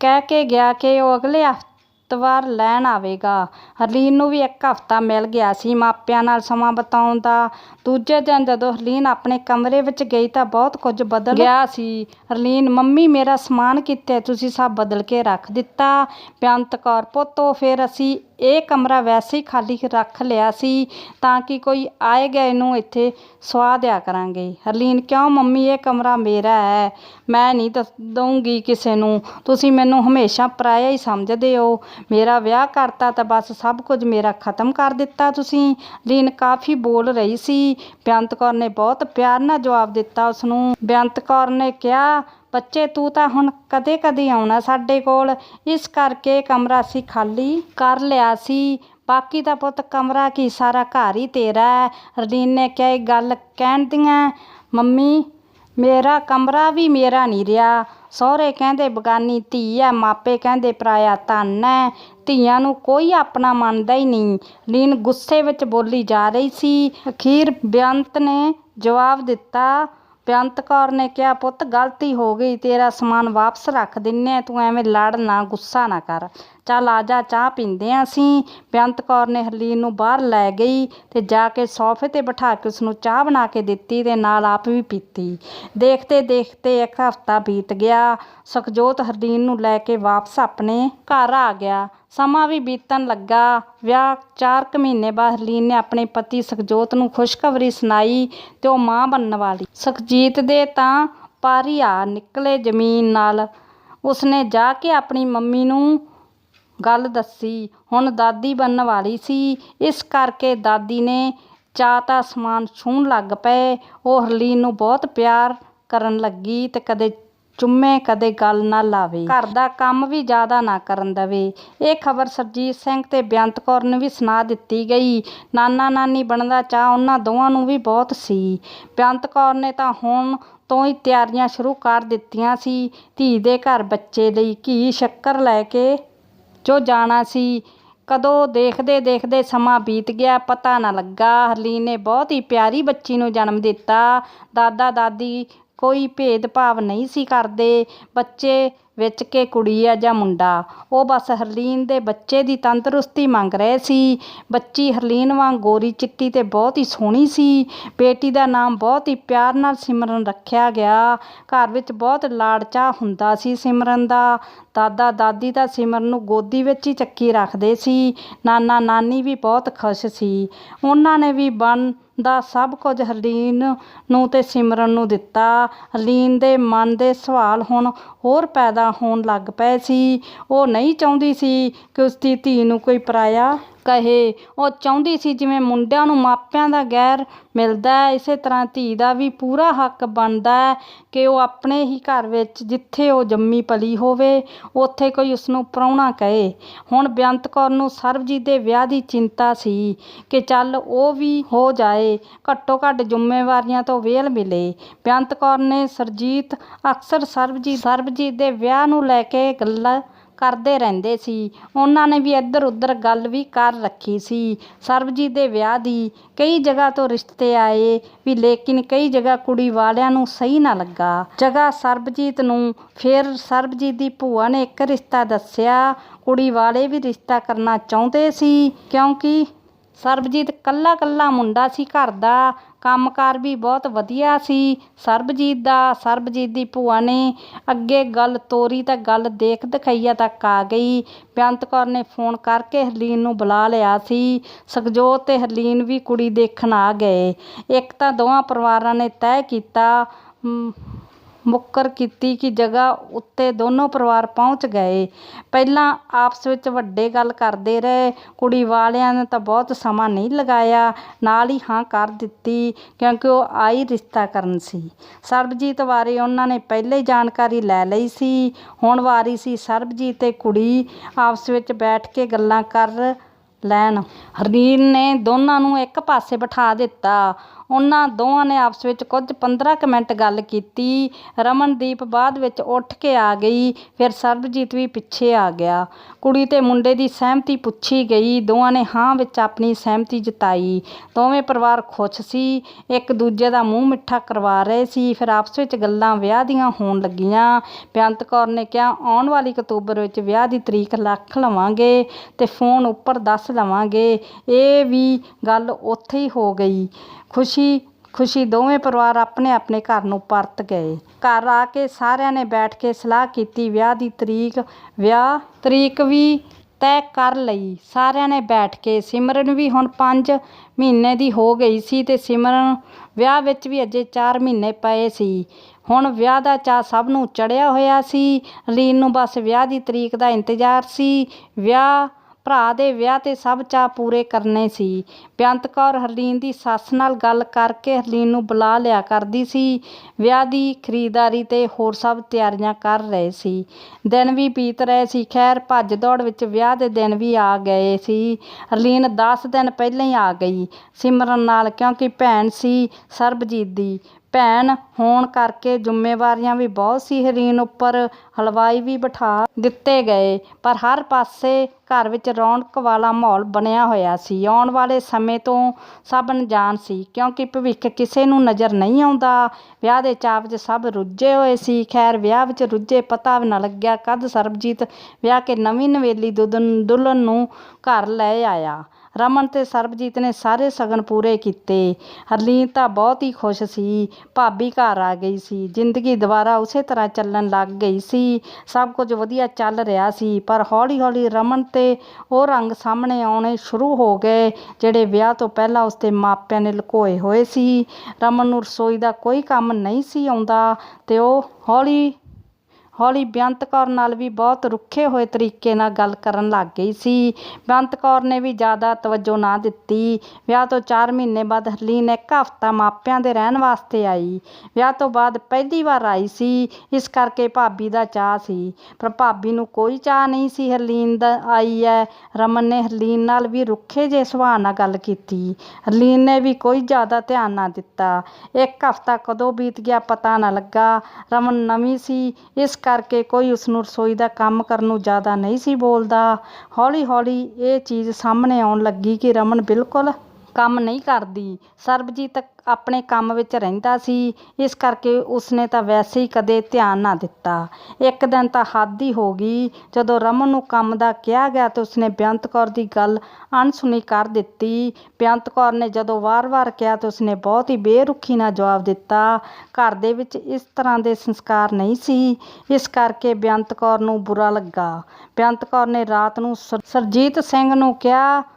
ਕਹਿ ਕੇ ਗਿਆ ਕਿ ਉਹ ਅਗਲੇ ਹਫ਼ਤੇ ਐਤਵਾਰ ਲੈਣ ਆਵੇਗਾ। ਹਰਲੀਨ ਨੂੰ ਵੀ ਇੱਕ ਹਫ਼ਤਾ ਮਿਲ ਗਿਆ ਸੀ। ਮਾਪਿਆਂ ਨਾਲ ਸਮਾਂ ਬਿਤਾਉਣ ਦਾ। ਦੂਜੇ ਦਿਨ ਜਦੋਂ ਹਰਲੀਨ ਆਪਣੇ ਕਮਰੇ ਵਿੱਚ ਗਈ ਤਾਂ ਬਹੁਤ ਕੁਝ ਬਦਲ ਗਿਆ ਸੀ। ਹਰਲੀਨ, ਮੰਮੀ, ਮੇਰਾ ਸਮਾਨ ਕਿੱਥੇ ਤੁਸੀਂ ਸਭ ਬਦਲ ਕੇ ਰੱਖ ਦਿੱਤਾ। ਬੇਅੰਤ ਕੌਰ, ਪੁੱਤੋ ਫਿਰ ਅਸੀਂ ਇਹ ਕਮਰਾ ਵੈਸੇ ਹੀ ਖਾਲੀ ਰੱਖ ਲਿਆ ਸੀ ਤਾਂ ਕਿ ਕੋਈ ਆਏ ਗਏ ਨੂੰ ਇੱਥੇ ਸਵਾ ਦਿਆ ਕਰਾਂਗੇ। ਹਰਲੀਨ, ਕਿਉਂ ਮੰਮੀ ਇਹ ਕਮਰਾ ਮੇਰਾ ਹੈ? ਮੈਂ ਨਹੀਂ ਦੱਸ ਦਊਂਗੀ ਕਿਸੇ ਨੂੰ। ਤੁਸੀਂ ਮੈਨੂੰ ਹਮੇਸ਼ਾ ਪਰਾਇਆ ਹੀ ਸਮਝਦੇ ਹੋ। ਮੇਰਾ ਵਿਆਹ ਕਰਤਾ ਤਾਂ ਬਸ ਸਭ ਕੁਝ ਮੇਰਾ ਖਤਮ ਕਰ ਦਿੱਤਾ ਤੁਸੀਂ। ਲੀਨ ਕਾਫੀ ਬੋਲ ਰਹੀ ਸੀ। ਬੇਅੰਤ ਕੌਰ ਨੇ ਬਹੁਤ ਪਿਆਰ ਨਾਲ ਜਵਾਬ ਦਿੱਤਾ ਉਸ ਨੂੰ ਬੇਅੰਤ ਕੌਰ ਨੇ ਕਿਹਾ ਬੱਚੇ, ਤੂੰ ਤਾਂ ਹੁਣ ਕਦੇ ਕਦੇ ਆਉਣਾ ਸਾਡੇ ਕੋਲ। ਇਸ ਕਰਕੇ ਕਮਰਾ ਅਸੀਂ ਖਾਲੀ ਕਰ ਲਿਆ ਸੀ। ਬਾਕੀ ਦਾ ਪੁੱਤ ਕਮਰਾ ਕੀ, ਸਾਰਾ ਘਰ ਹੀ ਤੇਰਾ ਹੈ। ਹਰਲੀਨ ਨੇ ਕਿਹਾ ਗੱਲ ਕਹਿਣ ਦੀਆਂ, ਮੰਮੀ, ਮੇਰਾ ਕਮਰਾ ਵੀ ਮੇਰਾ ਨਹੀਂ ਰਿਹਾ। ਸਹੁਰੇ ਕਹਿੰਦੇ ਬਗਾਨੀ ਧੀ ਐ ਮਾਪੇ ਕਹਿੰਦੇ ਪਰਾਇਆ ਧਨ ਐ ਧੀਆਂ ਨੂੰ ਕੋਈ ਆਪਣਾ ਮੰਨਦਾ ਹੀ ਨਹੀਂ। ਲੀਨ ਗੁੱਸੇ ਵਿੱਚ ਬੋਲੀ ਜਾ ਰਹੀ ਸੀ। ਅਖੀਰ ਬੇਅੰਤ ਨੇ ਜਵਾਬ ਦਿੱਤਾ ਬੇਅੰਤ ਕੌਰ ਨੇ ਕਿਹਾ, ਪੁੱਤ, ਗਲਤੀ ਹੋ ਗਈ, ਤੇਰਾ ਸਮਾਨ ਵਾਪਸ ਰੱਖ ਦਿੰਨੇ ਆ, ਤੂੰ ਐਵੇਂ ਲੜ ਨਾ, ਗੁੱਸਾ ਨਾ ਕਰ। ਚੱਲ ਆ ਜਾ, ਚਾਹ ਪੀਂਦੇ ਆ ਅਸੀਂ। ਬੇਅੰਤ ਕੌਰ ਨੇ ਹਰਲੀਨ ਨੂੰ ਬਾਹਰ ਲੈ ਗਈ ਤੇ ਜਾ ਕੇ ਸੋਫੇ ਤੇ ਬਿਠਾ ਕੇ ਉਸਨੂੰ ਚਾਹ ਬਣਾ ਕੇ ਦਿੱਤੀ ਤੇ ਨਾਲ ਆਪ ਵੀ ਪੀਤੀ। ਦੇਖਤੇ ਦੇਖਤੇ ਇੱਕ ਹਫ਼ਤਾ ਬੀਤ ਗਿਆ। ਸੁਖਜੋਤ ਹਰਲੀਨ ਨੂੰ ਲੈ ਕੇ ਵਾਪਸ ਆਪਣੇ ਘਰ ਆ ਗਿਆ। ਸਮਾਂ ਵੀ ਬੀਤਣ ਲੱਗਾ। ਵਿਆਹ ਚਾਰ ਕੁ ਮਹੀਨੇ ਬਾਅਦ ਹਰਲੀਨ ਨੇ ਆਪਣੇ ਪਤੀ ਸੁਖਜੋਤ ਨੂੰ ਖੁਸ਼ਖਬਰੀ ਸੁਣਾਈ ਤੇ ਉਹ ਮਾਂ ਬਣਨ ਵਾਲੀ। ਸੁਖਜੀਤ ਦੇ ਤਾਂ ਪਾਰੀ ਆ ਨਿਕਲੇ ਜ਼ਮੀਨ ਨਾਲ। ਉਸਨੇ ਜਾ ਕੇ ਆਪਣੀ ਮੰਮੀ ਨੂੰ ਗੱਲ ਦੱਸੀ। ਹੁਣ ਦਾਦੀ ਬਣਨ ਵਾਲੀ ਸੀ। ਇਸ ਕਰਕੇ ਦਾਦੀ ਨੇ ਚਾਹ ਤਾਂ ਸਮਾਨ ਛੂਹਣ ਲੱਗ ਪਏ। ਉਹ ਹਰਲੀਨ ਨੂੰ ਬਹੁਤ ਪਿਆਰ ਕਰਨ ਲੱਗੀ ਤੇ ਕਦੇ ਚੁੰਮੇ ਕਦੇ ਗੱਲ ਨਾ ਲਾਵੇ। ਘਰ ਦਾ ਕੰਮ ਵੀ ਜ਼ਿਆਦਾ ਨਾ ਕਰਨ ਦਵੇ। ਇਹ ਖਬਰ ਸਰਜੀਤ ਸਿੰਘ ਤੇ ਬੇਅੰਤ ਕੌਰ ਨੂੰ ਵੀ ਸੁਣਾ ਦਿੱਤੀ ਗਈ। ਨਾਨਾ ਨਾਨੀ ਬਣਨ ਦਾ ਚਾਅ ਉਹਨਾਂ ਦੋਵਾਂ ਨੂੰ ਵੀ ਬਹੁਤ ਸੀ। ਬੇਅੰਤ ਕੌਰ ਨੇ ਤਾਂ ਹੁਣ ਤੋਂ ਹੀ ਤਿਆਰੀਆਂ ਸ਼ੁਰੂ ਕਰ ਦਿੱਤੀਆਂ ਸੀ। ਧੀ ਦੇ ਘਰ ਬੱਚੇ ਲਈ ਘੀ, ਸ਼ੱਕਰ ਲੈ ਕੇ ਜੋ ਜਾਣਾ ਸੀ। ਕਦੋਂ ਦੇਖਦੇ ਦੇਖਦੇ ਸਮਾਂ ਬੀਤ ਗਿਆ, ਪਤਾ ਨਾ ਲੱਗਾ। ਹਰਲੀਨ ਨੇ ਬਹੁਤ ਹੀ ਪਿਆਰੀ ਬੱਚੀ ਨੂੰ ਜਨਮ ਦਿੱਤਾ। ਦਾਦਾ ਦਾਦੀ ਕੋਈ ਭੇਦਭਾਵ ਨਹੀਂ ਸੀ ਕਰਦੇ। ਬੱਚੇ ਵਿੱਚ ਕੇ ਕੁੜੀ ਆ ਜਾਂ ਮੁੰਡਾ। ਉਹ ਬਸ ਹਰਲੀਨ ਦੇ ਬੱਚੇ ਦੀ ਤੰਦਰੁਸਤੀ ਮੰਗ ਰਹੇ ਸੀ। ਬੱਚੀ ਹਰਲੀਨ ਵਾਂਗ ਗੋਰੀ ਚਿੱਟੀ ਤੇ ਬਹੁਤ ਹੀ ਸੋਹਣੀ ਸੀ। ਬੇਟੀ ਦਾ ਨਾਮ ਬਹੁਤ ਹੀ ਪਿਆਰ ਨਾਲ ਸਿਮਰਨ ਰੱਖਿਆ ਗਿਆ। ਘਰ ਵਿੱਚ ਬਹੁਤ ਲਾਡ ਚਾਹ ਹੁੰਦਾ ਸੀ ਸਿਮਰਨ ਦਾ। ਦਾਦਾ ਦਾਦੀ ਤਾਂ ਸਿਮਰਨ ਨੂੰ ਗੋਦੀ ਵਿੱਚ ਹੀ ਚੱਕੀ ਰੱਖਦੇ ਸੀ। ਨਾਨਾ ਨਾਨੀ ਵੀ ਬਹੁਤ ਖੁਸ਼ ਸੀ। ਉਹਨਾਂ ਨੇ ਵੀ ਬਣ ਦਾ ਸਭ ਕੁਝ ਹਰਲੀਨ ਨੂੰ ਤੇ ਸਿਮਰਨ ਨੂੰ ਦਿੱਤਾ। ਹਰਲੀਨ ਦੇ ਮਨ ਦੇ ਸਵਾਲ ਹੁਣ ਹੋਰ ਪੈਦਾ ਹੋਣ ਲੱਗ ਪਏ ਸੀ। ਉਹ ਨਹੀਂ ਚਾਹੁੰਦੀ ਸੀ ਕਿ ਉਸ ਦੀ ਧੀ ਨੂੰ ਕੋਈ ਪਰਾਇਆ ਕਹੇ, ਉਹ ਚਾਹੁੰਦੀ ਸੀ ਜਿਵੇਂ ਮੁੰਡਿਆਂ ਨੂੰ ਮਾਪਿਆਂ ਦਾ ਗੈਰ ਮਿਲਦਾ ਹੈ, ਇਸੇ ਤਰ੍ਹਾਂ ਧੀ ਦਾ ਵੀ ਪੂਰਾ ਹੱਕ ਬਣਦਾ ਹੈ ਕਿ ਉਹ ਆਪਣੇ ਹੀ ਘਰ ਵਿੱਚ ਜਿੱਥੇ ਉਹ ਜੰਮੀ ਪਲੀ ਹੋਵੇ, ਉੱਥੇ ਕੋਈ ਉਸਨੂੰ ਪ੍ਰਾਹੁਣਾ ਕਹੇ। ਹੁਣ ਬੇਅੰਤ ਕੌਰ ਨੂੰ ਸਰਬਜੀਤ ਦੇ ਵਿਆਹ ਦੀ ਚਿੰਤਾ ਸੀ ਕਿ ਚੱਲ ਉਹ ਵੀ ਹੋ ਜਾਏ, ਘੱਟੋ ਘੱਟ ਜ਼ਿੰਮੇਵਾਰੀਆਂ ਤੋਂ ਵਿਹਲ ਮਿਲੇ। ਬੇਅੰਤ ਕੌਰ ਨੇ ਸਰਜੀਤ, ਅਕਸਰ ਸਰਬਜੀਤ ਸਰਬਜੀਤ ਦੇ ਵਿਆਹ ਨੂੰ ਲੈ ਕੇ ਗੱਲਾਂ ਕਰਦੇ ਰਹਿੰਦੇ ਸੀ। ਉਹਨਾਂ ਨੇ ਵੀ ਇੱਧਰ ਉੱਧਰ ਗੱਲ ਵੀ ਕਰ ਰੱਖੀ ਸੀ। ਸਰਬਜੀਤ ਦੇ ਵਿਆਹ ਦੀ ਕਈ ਜਗ੍ਹਾ ਤੋਂ ਰਿਸ਼ਤੇ ਆਏ ਵੀ ਲੇਕਿਨ ਕਈ ਜਗ੍ਹਾ ਕੁੜੀ ਵਾਲਿਆਂ ਨੂੰ ਸਹੀ ਨਾ ਲੱਗਾ। ਜਗ੍ਹਾ ਸਰਬਜੀਤ ਨੂੰ ਫਿਰ ਸਰਬਜੀਤ ਦੀ ਭੂਆ ਨੇ ਇੱਕ ਰਿਸ਼ਤਾ ਦੱਸਿਆ। ਕੁੜੀ ਵਾਲੇ ਵੀ ਰਿਸ਼ਤਾ ਕਰਨਾ ਚਾਹੁੰਦੇ ਸੀ ਕਿਉਂਕਿ ਸਰਬਜੀਤ ਕੱਲਾ ਕੱਲਾ ਮੁੰਡਾ ਸੀ ਘਰ ਦਾ। ਕੰਮਕਾਰ ਵੀ ਬਹੁਤ ਵਧੀਆ ਸੀ। ਸਰਬਜੀਤ ਦਾ, ਸਰਬਜੀਤ ਦੀ ਭੂਆ ਨੇ ਅੱਗੇ ਗੱਲ ਤੋਰੀ ਤਾਂ ਗੱਲ ਦੇਖ ਦਿਖਾਈਆ ਤੱਕ ਆ ਗਈ। ਬੇਅੰਤ ਕੌਰ ਨੇ ਫੋਨ ਕਰਕੇ ਹਰਲੀਨ ਨੂੰ ਬੁਲਾ ਲਿਆ ਸੀ। ਸੁਖਜੋਤ ਤੇ ਹਰਲੀਨ ਵੀ ਕੁੜੀ ਦੇਖਣ ਆ ਗਏ। ਇੱਕ ਤਾਂ ਦੋਵਾਂ ਪਰਿਵਾਰਾਂ ਨੇ ਤੈਅ ਕੀਤਾ ਮੁੱਕਰ ਕੀਤੀ ਕਿ ਜਗ੍ਹਾ ਉੱਤੇ ਦੋਨੋਂ ਪਰਿਵਾਰ ਪਹੁੰਚ ਗਏ। ਪਹਿਲਾਂ ਆਪਸ ਵਿੱਚ ਵੱਡੇ ਗੱਲ ਕਰਦੇ ਰਹੇ। ਕੁੜੀ ਵਾਲਿਆਂ ਨੇ ਤਾਂ ਬਹੁਤ ਸਮਾਂ ਨਹੀਂ ਲਗਾਇਆ। ਨਾਲ ਹੀ ਹਾਂ ਕਰ ਦਿੱਤੀ, ਕਿਉਂਕਿ ਉਹ ਆਈ ਰਿਸ਼ਤਾ ਕਰਨ ਸੀ। ਸਰਬਜੀਤ ਬਾਰੇ ਉਹਨਾਂ ਨੇ ਪਹਿਲੇ ਹੀ ਜਾਣਕਾਰੀ ਲੈ ਲਈ ਸੀ। ਹੁਣ ਵਾਰੀ ਸੀ ਸਰਬਜੀਤ ਤੇ ਕੁੜੀ ਆਪਸ ਵਿੱਚ ਬੈਠ ਕੇ ਗੱਲਾਂ ਕਰ ਲੈਣ। ਹਰਲੀਨ ਨੇ ਦੋਨਾਂ ਨੂੰ ਇੱਕ ਪਾਸੇ ਬਿਠਾ ਦਿੱਤਾ। ਉਹਨਾਂ ਦੋਵਾਂ ਨੇ ਆਪਸ ਵਿੱਚ ਕੁਝ 15 ਕੁ ਮਿੰਟ ਗੱਲ ਕੀਤੀ। ਰਮਨਦੀਪ ਬਾਅਦ ਵਿੱਚ ਉੱਠ ਕੇ ਆ ਗਈ, ਫਿਰ ਸਰਬਜੀਤ ਵੀ ਪਿੱਛੇ ਆ ਗਿਆ। ਕੁੜੀ ਤੇ ਮੁੰਡੇ ਦੀ ਸਹਿਮਤੀ ਪੁੱਛੀ ਗਈ, ਦੋਵਾਂ ਨੇ ਹਾਂ ਵਿੱਚ ਆਪਣੀ ਸਹਿਮਤੀ ਜਤਾਈ। ਦੋਵੇਂ ਪਰਿਵਾਰ ਖੁਸ਼ ਸੀ, ਇੱਕ ਦੂਜੇ ਦਾ ਮੂੰਹ ਮਿੱਠਾ ਕਰਵਾ ਰਹੇ ਸੀ, ਫਿਰ ਆਪਸ ਵਿੱਚ ਗੱਲਾਂ ਵਿਆਹ ਦੀਆਂ ਹੋਣ ਲੱਗੀਆਂ। ਬੇਅੰਤ ਕੌਰ ਨੇ ਕਿਹਾ, ਆਉਣ ਵਾਲੀ ਅਕਤੂਬਰ ਵਿੱਚ ਵਿਆਹ ਦੀ ਤਰੀਕ ਲੱਖ ਲਵਾਂਗੇ ਤੇ ਫੋਨ ਉੱਪਰ ਦੱਸ ਲਵਾਂਗੇ। ਇਹ ਵੀ ਗੱਲ ਉੱਥੇ ਹੀ ਹੋ ਗਈ। ਖੁਸ਼ੀ ਖੁਸ਼ੀ ਦੋਵੇਂ ਪਰਿਵਾਰ ਆਪਣੇ ਆਪਣੇ ਘਰ ਨੂੰ ਪਰਤ ਗਏ। ਘਰ ਆ ਕੇ ਸਾਰਿਆਂ ਨੇ ਬੈਠ ਕੇ ਸਲਾਹ ਕੀਤੀ, ਵਿਆਹ ਦੀ ਤਰੀਕ, ਵਿਆਹ ਤਰੀਕ ਵੀ ਤੈਅ ਕਰ ਲਈ। ਸਾਰਿਆਂ ਨੇ ਬੈਠ ਕੇ, ਸਿਮਰਨ ਵੀ ਹੁਣ 5 ਮਹੀਨੇ ਦੀ ਹੋ ਗਈ ਸੀ ਤੇ ਸਿਮਰਨ ਵਿਆਹ ਵਿੱਚ ਵੀ ਅਜੇ 4 ਮਹੀਨੇ ਪਏ ਸੀ। ਹੁਣ ਵਿਆਹ ਦਾ ਚਾਅ ਸਭ ਨੂੰ ਚੜਿਆ ਹੋਇਆ ਸੀ। ਲੀਨ ਨੂੰ ਬਸ ਵਿਆਹ ਦੀ ਤਰੀਕ ਦਾ ਇੰਤਜ਼ਾਰ ਸੀ। ਵਿਆਹ ਭਰਾ ਦੇ ਵਿਆਹ ਤੇ ਸਭ ਚਾਅ ਪੂਰੇ ਕਰਨੇ ਸੀ। ਬੇਅੰਤ ਕੌਰ ਹਰਲੀਨ ਦੀ ਸੱਸ ਨਾਲ ਗੱਲ ਕਰਕੇ ਹਰਲੀਨ ਨੂੰ ਬੁਲਾ ਲਿਆ ਕਰਦੀ ਸੀ। ਵਿਆਹ ਦੀ ਖਰੀਦਦਾਰੀ ਤੇ ਹੋਰ ਸਭ ਤਿਆਰੀਆਂ ਕਰ ਰਹੇ ਸੀ। ਦਿਨ ਵੀ ਬੀਤ ਰਹੇ ਸੀ। ਖੈਰ, ਭੱਜ ਦੌੜ ਵਿੱਚ ਵਿਆਹ ਦੇ ਦਿਨ ਵੀ ਆ ਗਏ ਸੀ। ਹਰਲੀਨ ਦਸ ਦਿਨ ਪਹਿਲਾਂ ਹੀ ਆ ਗਈ। ਸਿਮਰਨ ਨਾਲ, ਕਿਉਂਕਿ ਭੈਣ ਸੀ ਸਰਬਜੀਤ ਦੀ। ਭੈਣ ਹੋਣ ਕਰਕੇ ਜ਼ਿੰਮੇਵਾਰੀਆਂ ਵੀ ਬਹੁਤ ਸੀ ਹਰੀਨ ਉੱਪਰ, ਹਲਵਾਈ ਵੀ ਬਿਠਾ ਦਿੱਤੇ ਗਏ। ਪਰ ਹਰ ਪਾਸੇ ਘਰ ਵਿੱਚ ਰੌਣਕ ਵਾਲਾ ਮਾਹੌਲ ਬਣਿਆ ਹੋਇਆ ਸੀ। ਆਉਣ ਵਾਲੇ ਸਮੇਂ ਤੋਂ ਸਭ ਅਣਜਾਣ ਸੀ, ਕਿਉਂਕਿ ਭਵਿੱਖ ਕਿਸੇ ਨੂੰ ਨਜ਼ਰ ਨਹੀਂ ਆਉਂਦਾ। ਵਿਆਹ ਦੇ ਚਾਅ ਵਿੱਚ ਸਭ ਰੁੱਝੇ ਹੋਏ ਸੀ। ਖੈਰ, ਵਿਆਹ ਵਿੱਚ ਰੁੱਝੇ ਪਤਾ ਵੀ ਨਾ ਲੱਗਿਆ ਕਦ ਸਰਬਜੀਤ ਵਿਆਹ ਕੇ ਨਵੀਂ ਨਵੇਲੀ ਦੁਲਹਨ ਦੁਲਹਨ ਨੂੰ ਘਰ ਲੈ ਆਇਆ। ਰਮਨ ਤੇ ਸਰਬਜੀਤ ਨੇ ਸਾਰੇ ਸ਼ਗਨ ਪੂਰੇ ਕੀਤੇ। ਹਰਲੀਨ ਤਾਂ ਬਹੁਤ ਹੀ ਖੁਸ਼ ਸੀ। ਭਾਬੀ ਘਰ ਆ ਗਈ ਸੀ। ਜ਼ਿੰਦਗੀ ਦੁਬਾਰਾ ਉਸੇ ਤਰ੍ਹਾਂ ਚੱਲਣ ਲੱਗ ਗਈ ਸੀ। ਸਭ ਕੁਝ ਵਧੀਆ ਚੱਲ ਰਿਹਾ ਸੀ। ਪਰ ਹੌਲੀ ਹੌਲੀ ਰਮਨ ਤੇ ਉਹ ਰੰਗ ਸਾਹਮਣੇ ਆਉਣੇ ਸ਼ੁਰੂ ਹੋ ਗਏ, ਜਿਹੜੇ ਵਿਆਹ ਤੋਂ ਪਹਿਲਾਂ ਉਸਦੇ ਮਾਪਿਆਂ ਨੇ ਲੁਕੋਏ ਹੋਏ ਸੀ। ਰਮਨ ਨੂੰ ਰਸੋਈ ਦਾ ਕੋਈ ਕੰਮ ਨਹੀਂ ਸੀ ਆਉਂਦਾ ਤੇ ਉਹ ਹੌਲੀ ਹੌਲੀ ਬੇਅੰਤ ਕੌਰ ਨਾਲ ਵੀ ਬਹੁਤ ਰੁੱਖੇ ਹੋਏ ਤਰੀਕੇ ਨਾਲ ਗੱਲ ਕਰਨ ਲੱਗ ਗਈ ਸੀ। ਬੇਅੰਤ ਕੌਰ ਨੇ ਵੀ ਜ਼ਿਆਦਾ ਤਵੱਜੋ ਨਾ ਦਿੱਤੀ। ਵਿਆਹ ਤੋਂ 4 ਮਹੀਨੇ ਬਾਅਦ ਹਰਲੀਨ ਇੱਕ ਹਫ਼ਤਾ ਮਾਪਿਆਂ ਦੇ ਰਹਿਣ ਵਾਸਤੇ ਆਈ। ਵਿਆਹ ਤੋਂ ਬਾਅਦ ਪਹਿਲੀ ਵਾਰ ਆਈ ਸੀ। ਇਸ ਕਰਕੇ ਭਾਬੀ ਦਾ ਚਾਹ ਸੀ। ਪਰ ਭਾਬੀ ਨੂੰ ਕੋਈ ਚਾਹ ਨਹੀਂ ਸੀ ਹਰਲੀਨ ਦਾ ਆਈ ਹੈ। ਰਮਨ ਨੇ ਹਰਲੀਨ ਨਾਲ ਵੀ ਰੁੱਖੇ ਜਿਹੇ ਸੁਭਾਅ ਨਾਲ ਗੱਲ ਕੀਤੀ। ਹਰਲੀਨ ਨੇ ਵੀ ਕੋਈ ਜ਼ਿਆਦਾ ਧਿਆਨ ਨਾ ਦਿੱਤਾ। ਇੱਕ ਹਫ਼ਤਾ ਕਦੋਂ ਬੀਤ ਗਿਆ ਪਤਾ ਨਾ ਲੱਗਾ। ਰਮਨ ਨਵੀਂ ਸੀ। ਇਸ ਕਰਕੇ ਕੋਈ ਉਸ ਨੂੰ ਰਸੋਈ ਦਾ ਕੰਮ ਕਰਨ ਨੂੰ ਜ਼ਿਆਦਾ ਨਹੀਂ ਸੀ ਬੋਲਦਾ। ਹੌਲੀ ਹੌਲੀ ਇਹ ਚੀਜ਼ ਸਾਹਮਣੇ ਆਉਣ ਲੱਗੀ ਕਿ ਰਮਨ ਬਿਲਕੁਲ ਕੰਮ ਨਹੀਂ ਕਰਦੀ। ਸਰਬਜੀਤ ਆਪਣੇ ਕੰਮ ਵਿੱਚ ਰਹਿੰਦਾ ਸੀ। ਇਸ ਕਰਕੇ ਉਸਨੇ ਤਾਂ ਵੈਸੇ ਹੀ ਕਦੇ ਧਿਆਨ ਨਾ ਦਿੱਤਾ। ਇੱਕ ਦਿਨ ਤਾਂ ਹੱਦ ਹੀ ਹੋ ਗਈ। ਜਦੋਂ ਰਮਨ ਨੂੰ ਕੰਮ ਦਾ ਕਿਹਾ ਗਿਆ ਤਾਂ ਉਸਨੇ ਬੇਅੰਤ ਕੌਰ ਦੀ ਗੱਲ ਅਣਸੁਣੀ ਕਰ ਦਿੱਤੀ। ਬੇਅੰਤ ਕੌਰ ਨੇ ਜਦੋਂ ਵਾਰ-ਵਾਰ ਕਿਹਾ ਤਾਂ ਉਸਨੇ ਬਹੁਤ ਹੀ ਬੇਰੁਖੀ ਨਾਲ ਜਵਾਬ ਦਿੱਤਾ। ਘਰ ਦੇ ਵਿੱਚ ਇਸ ਤਰ੍ਹਾਂ ਦੇ ਸੰਸਕਾਰ ਨਹੀਂ ਸੀ। ਇਸ ਕਰਕੇ ਬੇਅੰਤ ਕੌਰ ਨੂੰ ਬੁਰਾ ਲੱਗਾ। ਬੇਅੰਤ ਕੌਰ ਨੇ ਰਾਤ ਨੂੰ ਸਰ- ਸਰਜੀਤ ਸਿੰਘ ਨੂੰ ਕਿਹਾ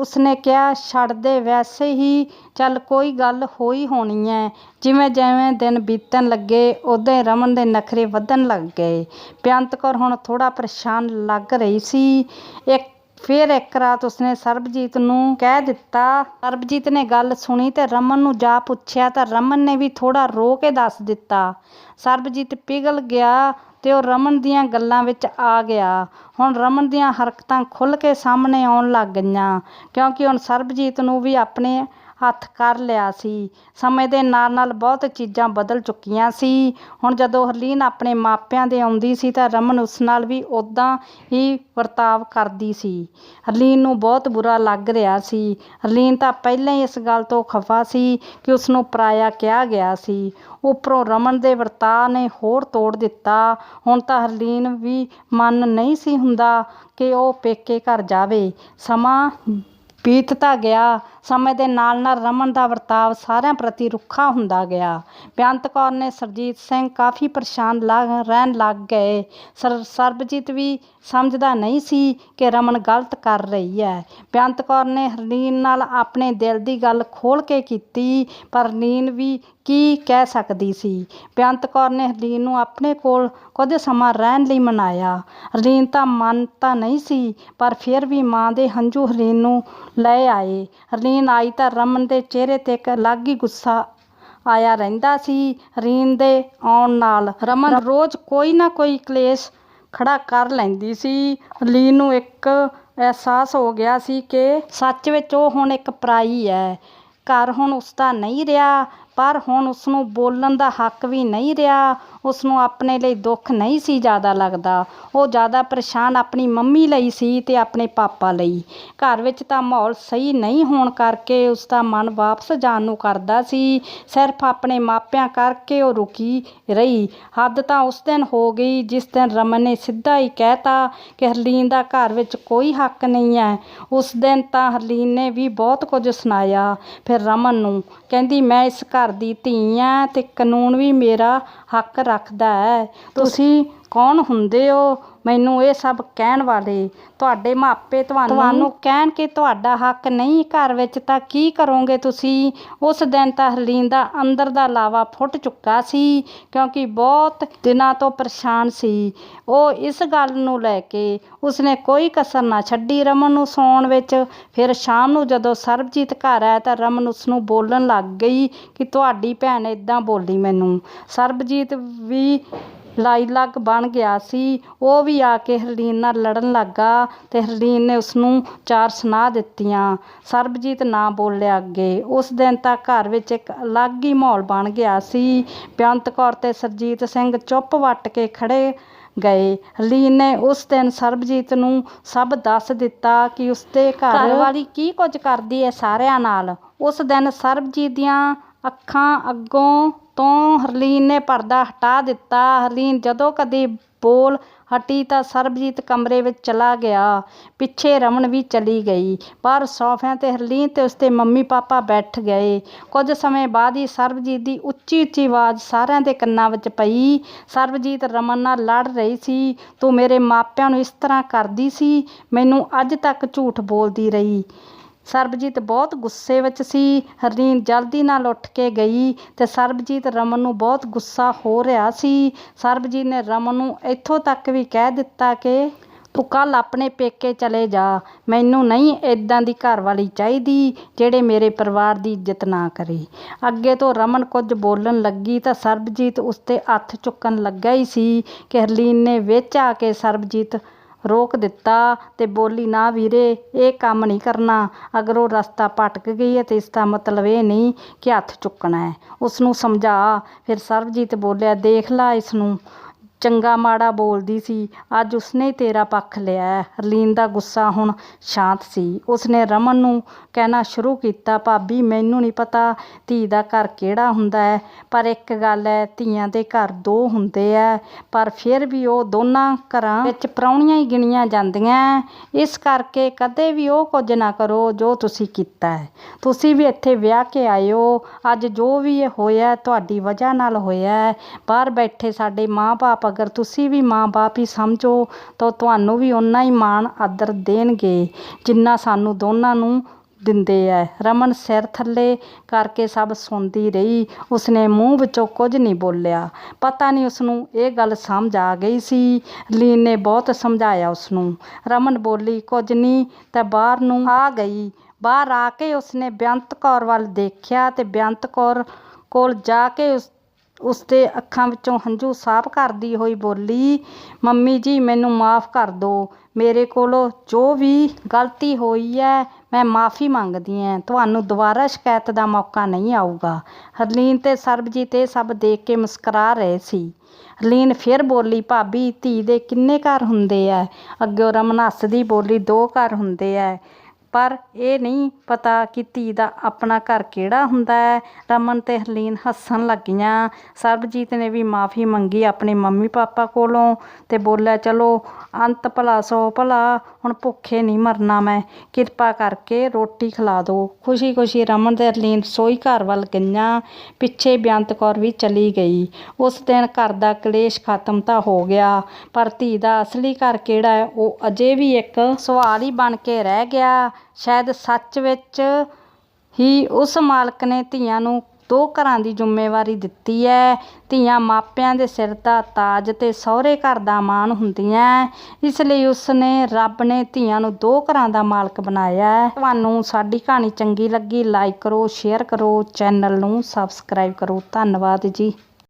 ਉਸਨੇ ਕਿਹਾ, ਛੱਡ ਦੇ, ਵੈਸੇ ਹੀ ਚੱਲ ਕੋਈ ਗੱਲ ਹੋਈ ਹੋਣੀ ਹੈ ਜਿਵੇਂ ਜਿਵੇਂ ਦਿਨ ਬੀਤਣ ਲੱਗੇ ਉਦੋਂ ਹੀ ਰਮਨ ਦੇ ਨਖਰੇ ਵਧਣ ਲੱਗ ਗਏ। ਬੇਅੰਤ ਕੌਰ ਹੁਣ ਥੋੜ੍ਹਾ ਪਰੇਸ਼ਾਨ ਲੱਗ ਰਹੀ ਸੀ। ਇੱਕ ਫਿਰ ਇੱਕ ਰਾਤ ਉਸਨੇ ਸਰਬਜੀਤ ਨੂੰ ਕਹਿ ਦਿੱਤਾ, ਸਰਬਜੀਤ ਨੇ ਗੱਲ ਸੁਣੀ ਤੇ ਰਮਨ ਨੂੰ ਜਾ ਪੁੱਛਿਆ ਤਾਂ ਰਮਨ ਨੇ ਵੀ ਥੋੜਾ ਰੋ ਕੇ ਦੱਸ ਦਿੱਤਾ। ਸਰਬਜੀਤ ਪਿਘਲ ਗਿਆ ਤੇ ਉਹ ਰਮਨ ਦੀਆਂ ਗੱਲਾਂ ਵਿੱਚ ਆ ਗਿਆ। ਹੁਣ ਰਮਨ ਦੀਆਂ ਹਰਕਤਾਂ ਖੁੱਲ੍ਹ ਕੇ ਸਾਹਮਣੇ ਆਉਣ ਲੱਗ ਗਈਆਂ, ਕਿਉਂਕਿ ਹੁਣ ਸਰਬਜੀਤ ਨੂੰ ਵੀ ਆਪਣੇ ਹੱਥ ਕਰ ਲਿਆ ਸੀ। ਸਮੇਂ ਦੇ ਨਾਲ ਨਾਲ ਬਹੁਤ ਚੀਜ਼ਾਂ ਬਦਲ ਚੁੱਕੀਆਂ ਸੀ। ਹੁਣ ਜਦੋਂ ਹਰਲੀਨ ਆਪਣੇ ਮਾਪਿਆਂ ਦੇ ਆਉਂਦੀ ਸੀ ਤਾਂ ਰਮਨ ਉਸ ਨਾਲ ਵੀ ਉਦਾਂ ਹੀ ਵਰਤਾਵ ਕਰਦੀ ਸੀ। ਹਰਲੀਨ ਨੂੰ ਬਹੁਤ ਬੁਰਾ ਲੱਗ ਰਿਹਾ ਸੀ। ਹਰਲੀਨ ਤਾਂ ਪਹਿਲਾਂ ਹੀ ਇਸ ਗੱਲ ਤੋਂ ਖਫਾ ਸੀ ਕਿ ਉਸ ਨੂੰ ਪਰਾਇਆ ਕਿਹਾ ਗਿਆ ਸੀ। ਉੱਪਰੋਂ ਰਮਨ ਦੇ ਵਰਤਾਅ ਨੇ ਹੋਰ ਤੋੜ ਦਿੱਤਾ। ਹੁਣ ਤਾਂ ਹਰਲੀਨ ਵੀ ਮਨ ਨਹੀਂ ਸੀ ਹੁੰਦਾ ਕਿ ਉਹ ਪੇਕੇ ਘਰ ਜਾਵੇ। ਸਮਾਂ ਬੀਤਦਾ ਗਿਆ। ਸਮੇਂ ਦੇ ਨਾਲ ਨਾਲ ਰਮਨ ਦਾ ਵਰਤਾਵ ਸਾਰਿਆਂ ਪ੍ਰਤੀ ਰੁੱਖਾ ਹੁੰਦਾ ਗਿਆ। ਬੇਅੰਤ ਕੌਰ ਨੇ ਸਰਜੀਤ ਸਿੰਘ ਕਾਫੀ ਪਰੇਸ਼ਾਨ ਲਾ- ਰਹਿਣ ਲੱਗ ਗਏ। ਸਰ, ਸਰਬਜੀਤ ਵੀ ਸਮਝਦਾ ਨਹੀਂ ਸੀ ਕਿ ਰਮਨ ਗਲਤ ਕਰ ਰਹੀ ਹੈ। ਬੇਅੰਤ ਕੌਰ ਨੇ ਹਰਲੀਨ ਨਾਲ ਆਪਣੇ ਦਿਲ ਦੀ ਗੱਲ ਖੋਲ੍ਹ ਕੇ ਕੀਤੀ, ਪਰ ਨੀਨ ਵੀ ਕੀ ਕਹਿ ਸਕਦੀ ਸੀ? ਬੇਅੰਤ ਕੌਰ ਨੇ ਹਰਲੀਨ ਨੂੰ ਆਪਣੇ ਕੋਲ ਕੁਝ ਸਮਾਂ ਰਹਿਣ ਲਈ ਮਨਾਇਆ। ਹਰਲੀਨ ਤਾਂ ਮੰਨ ਤਾਂ ਨਹੀਂ ਸੀ ਪਰ ਫਿਰ ਵੀ ਮਾਂ ਦੇ ਹੰਝੂ ਹਰਲੀਨ ਨੂੰ ਲੈ ਆਏ। ਹਰਲੀਨ ਆਈ ਤਾਂ ਰਮਨ ਦੇ ਚਿਹਰੇ ਤੇ ਇੱਕ ਅਲੱਗ ਹੀ ਗੁੱਸਾ ਆਇਆ ਰਹਿੰਦਾ ਸੀ। ਹਰਲੀਨ ਦੇ ਆਉਣ ਨਾਲ ਰਮਨ ਰੋਜ਼ ਕੋਈ ਨਾ ਕੋਈ ਕਲੇਸ਼ ਖੜਾ ਕਰ ਲੈਂਦੀ ਸੀ। ਹਰਲੀਨ ਨੂੰ ਇੱਕ ਅਹਿਸਾਸ ਹੋ ਗਿਆ ਸੀ ਕਿ ਸੱਚ ਵਿੱਚ ਉਹ ਹੁਣ ਇੱਕ ਪਰਾਈ ਹੈ। ਘਰ ਹੁਣ ਉਸਦਾ ਨਹੀਂ ਰਿਹਾ। ਪਰ ਹੁਣ ਉਸ ਨੂੰ ਬੋਲਣ ਦਾ ਹੱਕ ਵੀ ਨਹੀਂ ਰਿਹਾ। ਉਸ ਨੂੰ ਆਪਣੇ ਲਈ ਦੁੱਖ ਨਹੀਂ ਸੀ ਜ਼ਿਆਦਾ ਲੱਗਦਾ। ਉਹ ਜ਼ਿਆਦਾ ਪਰੇਸ਼ਾਨ ਆਪਣੀ ਮੰਮੀ ਲਈ ਸੀ ਤੇ ਆਪਣੇ ਪਾਪਾ ਲਈ। ਘਰ ਵਿੱਚ ਤਾਂ ਮਾਹੌਲ ਸਹੀ ਨਹੀਂ ਹੋਣ ਕਰਕੇ ਉਸ ਦਾ ਮਨ ਵਾਪਸ ਜਾਣ ਨੂੰ ਕਰਦਾ ਸੀ। ਸਿਰਫ ਆਪਣੇ ਮਾਪਿਆਂ ਕਰਕੇ ਉਹ ਰੁਕੀ ਰਹੀ। ਹੱਦ ਤਾਂ ਉਸ ਦਿਨ ਹੋ ਗਈ ਜਿਸ ਦਿਨ ਰਮਨ ਨੇ ਸਿੱਧਾ ਹੀ ਕਹਿਤਾ ਕਿ ਹਰਲੀਨ ਦਾ ਘਰ ਵਿੱਚ ਕੋਈ ਹੱਕ ਨਹੀਂ ਹੈ। ਉਸ ਦਿਨ ਤਾਂ ਹਰਲੀਨ ਨੇ ਵੀ ਬਹੁਤ ਕੁਝ ਸੁਣਾਇਆ। ਫਿਰ ਰਮਨ ਨੂੰ ਕਹਿੰਦੀ, ਮੈਂ ਇਸ ਘਰ ਦੀ ਧੀ ਆ ਤੇ ਕਾਨੂੰਨ ਵੀ ਮੇਰਾ ਹੱਕ ਰੱਖਦਾ ਹੈ। ਤੁਸੀਂ ਕੌਣ ਹੁੰਦੇ ਹੋ? ਮੈਨੂੰ ਇਹ ਸਭ ਕਹਿਣ ਵਾਲੇ ਤੁਹਾਡੇ ਮਾਪੇ ਤੁਹਾਨੂੰ ਤੁਹਾਨੂੰ ਕਹਿਣ ਕਿ ਤੁਹਾਡਾ ਹੱਕ ਨਹੀਂ ਘਰ ਵਿੱਚ ਤਾਂ ਕੀ ਕਰੋਗੇ ਤੁਸੀਂ? ਉਸ ਦਿਨ ਤਾਂ ਹਰਲੀਨ ਦਾ ਅੰਦਰ ਦਾ ਲਾਵਾ ਫੁੱਟ ਚੁੱਕਾ ਸੀ ਕਿਉਂਕਿ ਬਹੁਤ ਦਿਨਾਂ ਤੋਂ ਪਰੇਸ਼ਾਨ ਸੀ। ਉਹ ਇਸ ਗੱਲ ਨੂੰ ਲੈ ਕੇ ਉਸਨੇ ਕੋਈ ਕਸਰ ਨਾ ਛੱਡੀ ਰਮਨ ਨੂੰ ਸੌਣ ਵਿੱਚ। ਫਿਰ ਸ਼ਾਮ ਨੂੰ ਜਦੋਂ ਸਰਬਜੀਤ ਘਰ ਆਇਆ ਤਾਂ ਰਮਨ ਉਸ ਨੂੰ ਬੋਲਣ ਲੱਗ ਗਈ ਕਿ ਤੁਹਾਡੀ ਭੈਣ ਇਦਾਂ ਬੋਲੀ ਮੈਨੂੰ। ਸਰਬਜੀਤ ਵੀ ਲਾਈ ਲੱਗ ਬਣ ਗਿਆ ਸੀ। ਉਹ ਵੀ ਆ ਕੇ ਹਰਲੀਨ ਨਾਲ ਲੜਨ ਲੱਗਾ ਤੇ ਹਰਲੀਨ ਨੇ ਉਸਨੂੰ ਚਾਰ ਸੁਣਾ ਦਿੱਤੀਆਂ। ਸਰਬਜੀਤ ਨਾ ਬੋਲਿਆ ਅੱਗੇ। ਉਸ ਦਿਨ ਤਾਂ ਘਰ ਵਿੱਚ ਇੱਕ ਅਲੱਗ ਹੀ ਮਾਹੌਲ ਬਣ ਗਿਆ ਸੀ। ਬੇਅੰਤ ਕੌਰ ਤੇ ਸਰਜੀਤ ਸਿੰਘ ਚੁੱਪ ਵੱਟ ਕੇ ਖੜੇ ਗਏ। ਹਰਲੀਨ ਨੇ ਉਸ ਦਿਨ ਸਰਬਜੀਤ ਨੂੰ ਸਭ ਦੱਸ ਦਿੱਤਾ ਕਿ ਉਸਦੇ ਘਰ ਵਾਲੀ ਕੀ ਕੁਝ ਕਰਦੀ ਹੈ ਸਾਰਿਆਂ ਨਾਲ। ਉਸ ਦਿਨ ਸਰਬਜੀਤ ਦੀਆਂ ਅੱਖਾਂ ਅੱਗੋਂ ਤੋਂ ਹਰਲੀਨ ਨੇ ਪਰਦਾ ਹਟਾ ਦਿੱਤਾ। ਹਰਲੀਨ ਜਦੋਂ ਕਦੇ ਬੋਲ ਹਟੀ ਤਾਂ ਸਰਬਜੀਤ ਕਮਰੇ ਵਿੱਚ ਚਲਾ ਗਿਆ। ਪਿੱਛੇ ਰਮਨ ਵੀ ਚਲੀ ਗਈ। ਬਾਹਰ ਸੋਫਿਆਂ ਤੇ ਹਰਲੀਨ ਤੇ ਉਸਦੇ ਮੰਮੀ ਪਾਪਾ ਬੈਠ ਗਏ। ਕੁਝ ਸਮੇਂ ਬਾਅਦ ਹੀ ਸਰਬਜੀਤ ਦੀ ਉੱਚੀ ਉੱਚੀ ਆਵਾਜ਼ ਸਾਰਿਆਂ ਦੇ ਕੰਨਾਂ ਵਿੱਚ ਪਈ। ਸਰਬਜੀਤ ਰਮਨ ਨਾਲ ਲੜ ਰਹੀ ਸੀ। ਤੂੰ ਮੇਰੇ ਮਾਪਿਆਂ ਨੂੰ ਇਸ ਤਰ੍ਹਾਂ ਕਰਦੀ ਸੀ? ਮੈਨੂੰ ਅੱਜ ਤੱਕ ਝੂਠ ਬੋਲਦੀ ਰਹੀ। ਸਰਬਜੀਤ ਬਹੁਤ ਗੁੱਸੇ ਵਿੱਚ ਸੀ। ਹਰਲੀਨ ਜਲਦੀ ਨਾਲ ਉੱਠ ਕੇ ਗਈ ਤੇ ਸਰਬਜੀਤ ਰਮਨ ਨੂੰ ਬਹੁਤ ਗੁੱਸਾ ਹੋ ਰਿਹਾ ਸੀ। ਸਰਬਜੀਤ ਨੇ ਰਮਨ ਨੂੰ ਇੱਥੋਂ ਤੱਕ ਵੀ ਕਹਿ ਦਿੱਤਾ ਕਿ ਤੂੰ ਕੱਲ ਆਪਣੇ ਪੇਕੇ ਚਲੇ ਜਾ। ਮੈਨੂੰ ਨਹੀਂ ਇਦਾਂ ਦੀ ਘਰਵਾਲੀ ਚਾਹੀਦੀ ਜਿਹੜੇ ਮੇਰੇ ਪਰਿਵਾਰ ਦੀ ਇੱਜ਼ਤ ਨਾ ਕਰੇ ਅੱਗੇ ਤੋਂ ਰਮਨ ਕੁਝ ਬੋਲਣ ਲੱਗੀ ਤਾਂ ਸਰਬਜੀਤ ਉਸ ਤੇ ਹੱਥ ਚੁੱਕਣ ਲੱਗਾ ਹੀ ਸੀ ਕਿ ਹਰਲੀਨ ਨੇ ਵਿੱਚ ਆ ਕੇ ਸਰਬਜੀਤ ਰੋਕ ਦਿੱਤਾ ਤੇ ਬੋਲੀ, ਨਾ ਵੀਰੇ, ਇਹ ਕੰਮ ਨਹੀਂ ਕਰਨਾ। ਅਗਰ ਉਹ ਰਸਤਾ ਭਟਕ ਗਈ ਹੈ ਤੇ ਇਸ ਦਾ ਮਤਲਬ ਇਹ ਨਹੀਂ ਕਿ ਹੱਥ ਚੁੱਕਣਾ ਹੈ। ਉਸ ਨੂੰ ਸਮਝਾ। ਫਿਰ ਸਰਬਜੀਤ ਬੋਲਿਆ, ਦੇਖ ਲਾ ਇਸ ਨੂੰ ਚੰਗਾ ਮਾੜਾ ਬੋਲਦੀ ਸੀ, ਅੱਜ ਉਸਨੇ ਤੇਰਾ ਪੱਖ ਲਿਆ ਹੈ। ਹਰਲੀਨ ਦਾ ਗੁੱਸਾ ਹੁਣ ਸ਼ਾਂਤ ਸੀ। ਉਸਨੇ ਰਮਨ ਨੂੰ ਕਹਿਣਾ ਸ਼ੁਰੂ ਕੀਤਾ, ਭਾਬੀ, ਮੈਨੂੰ ਨਹੀਂ ਪਤਾ ਧੀ ਦਾ ਘਰ ਕਿਹੜਾ ਹੁੰਦਾ ਹੈ, ਪਰ ਇੱਕ ਗੱਲ ਹੈ, ਧੀਆਂ ਦੇ ਘਰ ਦੋ ਹੁੰਦੇ ਆ ਪਰ ਫਿਰ ਵੀ ਉਹ ਦੋਨਾਂ ਘਰਾਂ ਵਿੱਚ ਪ੍ਰਾਹੁਣੀਆਂ ਹੀ ਗਿਣੀਆਂ ਜਾਂਦੀਆਂ ਇਸ ਕਰਕੇ ਕਦੇ ਵੀ ਉਹ ਕੁਝ ਨਾ ਕਰੋ ਜੋ ਤੁਸੀਂ ਕੀਤਾ ਹੈ। ਤੁਸੀਂ ਵੀ ਇੱਥੇ ਵਿਆਹ ਕੇ ਆਏ ਹੋ ਅੱਜ ਜੋ ਵੀ ਇਹ ਹੋਇਆ, ਤੁਹਾਡੀ ਵਜ੍ਹਾ ਨਾਲ ਹੋਇਆ ਬਾਹਰ ਬੈਠੇ ਸਾਡੇ ਮਾਂ-ਬਾਪ ਅਗਰ ਤੁਸੀਂ ਵੀ ਮਾਂ-ਬਾਪ ਹੀ ਸਮਝੋ, ਤਾਂ ਤੁਹਾਨੂੰ ਵੀ ਓਨਾ ਹੀ ਮਾਣ ਆਦਰ ਦੇਣਗੇ, ਜਿੰਨਾ ਸਾਨੂੰ ਦੋਨਾਂ ਨੂੰ ਦਿੰਦੇ ਐ। ਰਮਨ ਸਿਰ ਥੱਲੇ ਕਰਕੇ ਸਭ ਸੁਣਦੀ ਰਹੀ। ਉਸਨੇ ਮੂੰਹ ਵਿੱਚੋਂ ਕੁਝ ਨਹੀਂ ਬੋਲਿਆ। ਪਤਾ ਨਹੀਂ ਉਸਨੂੰ ਇਹ ਗੱਲ ਸਮਝ ਆ ਗਈ ਸੀ। ਲੀਨ ਨੇ ਬਹੁਤ ਸਮਝਾਇਆ ਉਸਨੂੰ। ਰਮਨ ਬੋਲੀ, ਕੁਝ ਨਹੀਂ, ਤਾਂ ਬਾਹਰ ਨੂੰ ਆ ਗਈ। ਬਾਹਰ ਆ ਕੇ ਉਸਨੇ ਬੇਅੰਤ ਕੌਰ ਵੱਲ ਦੇਖਿਆ ਤੇ ਬੇਅੰਤ ਕੌਰ ਕੋਲ ਜਾ ਕੇ ਉਸ ਉਸਦੇ ਅੱਖਾਂ ਵਿੱਚੋਂ ਹੰਝੂ ਸਾਫ਼ ਕਰਦੀ ਹੋਈ ਬੋਲੀ, ਮੰਮੀ ਜੀ, ਮੈਨੂੰ ਮਾਫ਼ ਕਰ ਦਿਓ ਮੇਰੇ ਕੋਲੋਂ ਜੋ ਵੀ ਗਲਤੀ ਹੋਈ ਹੈ, ਮੈਂ ਮਾਫ਼ੀ ਮੰਗਦੀ ਹਾਂ। ਤੁਹਾਨੂੰ ਦੁਬਾਰਾ ਸ਼ਿਕਾਇਤ ਦਾ ਮੌਕਾ ਨਹੀਂ ਆਊਗਾ। ਹਰਲੀਨ ਤੇ ਸਰਬਜੀਤ ਇਹ ਸਭ ਦੇਖ ਕੇ ਮੁਸਕਰਾ ਰਹੇ ਸੀ। ਹਰਲੀਨ ਫਿਰ ਬੋਲੀ, ਭਾਬੀ, ਧੀ ਦੇ ਕਿੰਨੇ ਘਰ ਹੁੰਦੇ ਆ? ਅੱਗੇ ਰਮਨ ਹੱਸਦੀ ਬੋਲੀ, ਦੋ ਘਰ ਹੁੰਦੇ ਆ। ਪਰ ਇਹ ਨਹੀਂ ਪਤਾ ਕਿ ਧੀ ਦਾ ਆਪਣਾ ਘਰ ਕਿਹੜਾ ਹੁੰਦਾ ਹੈ। ਰਮਨ ਤੇ ਹਰਲੀਨ ਹੱਸਣ ਲੱਗੀਆਂ। ਸਰਬਜੀਤ ਨੇ ਵੀ ਮਾਫੀ ਮੰਗੀ ਆਪਣੇ ਮੰਮੀ ਪਾਪਾ ਕੋਲੋਂ ਤੇ ਬੋਲਿਆ, ਚਲੋ, ਅੰਤ ਭਲਾ ਸੋ ਭਲਾ, ਹੁਣ ਭੁੱਖੇ ਨਹੀਂ ਮਰਨਾ ਮੈਂ। ਕਿਰਪਾ ਕਰਕੇ ਰੋਟੀ ਖਿਲਾ ਦਿਓ ਖੁਸ਼ੀ ਖੁਸ਼ੀ ਰਮਨ ਤੇ ਹਰਲੀਨ ਰਸੋਈ ਘਰ ਵੱਲ ਗਈਆਂ। ਪਿੱਛੇ ਬੇਅੰਤ ਕੌਰ ਵੀ ਚਲੀ ਗਈ। ਉਸ ਦਿਨ ਘਰ ਦਾ ਕਲੇਸ਼ ਖਤਮ ਤਾਂ ਹੋ ਗਿਆ, ਪਰ ਧੀ ਦਾ ਅਸਲੀ ਘਰ ਕਿਹੜਾ ਹੈ, ਉਹ ਅਜੇ ਵੀ ਇੱਕ ਸਵਾਲ ਹੀ ਬਣ ਕੇ ਰਹਿ ਗਿਆ। ਸ਼ਾਇਦ ਸੱਚ ਵਿੱਚ ਹੀ ਉਸ ਮਾਲਕ ਨੇ ਧੀਆਂ ਨੂੰ ਦੋ ਘਰਾਂ ਦੀ ਜ਼ਿੰਮੇਵਾਰੀ ਦਿੱਤੀ ਹੈ ਧੀਆਂ ਮਾਪਿਆਂ ਦੇ ਸਿਰ ਦਾ ਤਾਜ ਤੇ ਸਹੁਰੇ ਘਰ ਦਾ ਮਾਣ ਹੁੰਦੀਆਂ ਇਸ ਲਈ ਉਸ ਨੇ ਰੱਬ ਨੇ ਧੀਆਂ ਨੂੰ ਦੋ ਘਰਾਂ ਦਾ ਮਾਲਕ ਬਣਾਇਆ ਹੈ ਤੁਹਾਨੂੰ ਸਾਡੀ ਕਹਾਣੀ ਚੰਗੀ ਲੱਗੀ, ਲਾਈਕ ਕਰੋ, ਸ਼ੇਅਰ ਕਰੋ, ਚੈਨਲ ਨੂੰ ਸਬਸਕ੍ਰਾਈਬ ਕਰੋ। ਧੰਨਵਾਦ ਜੀ।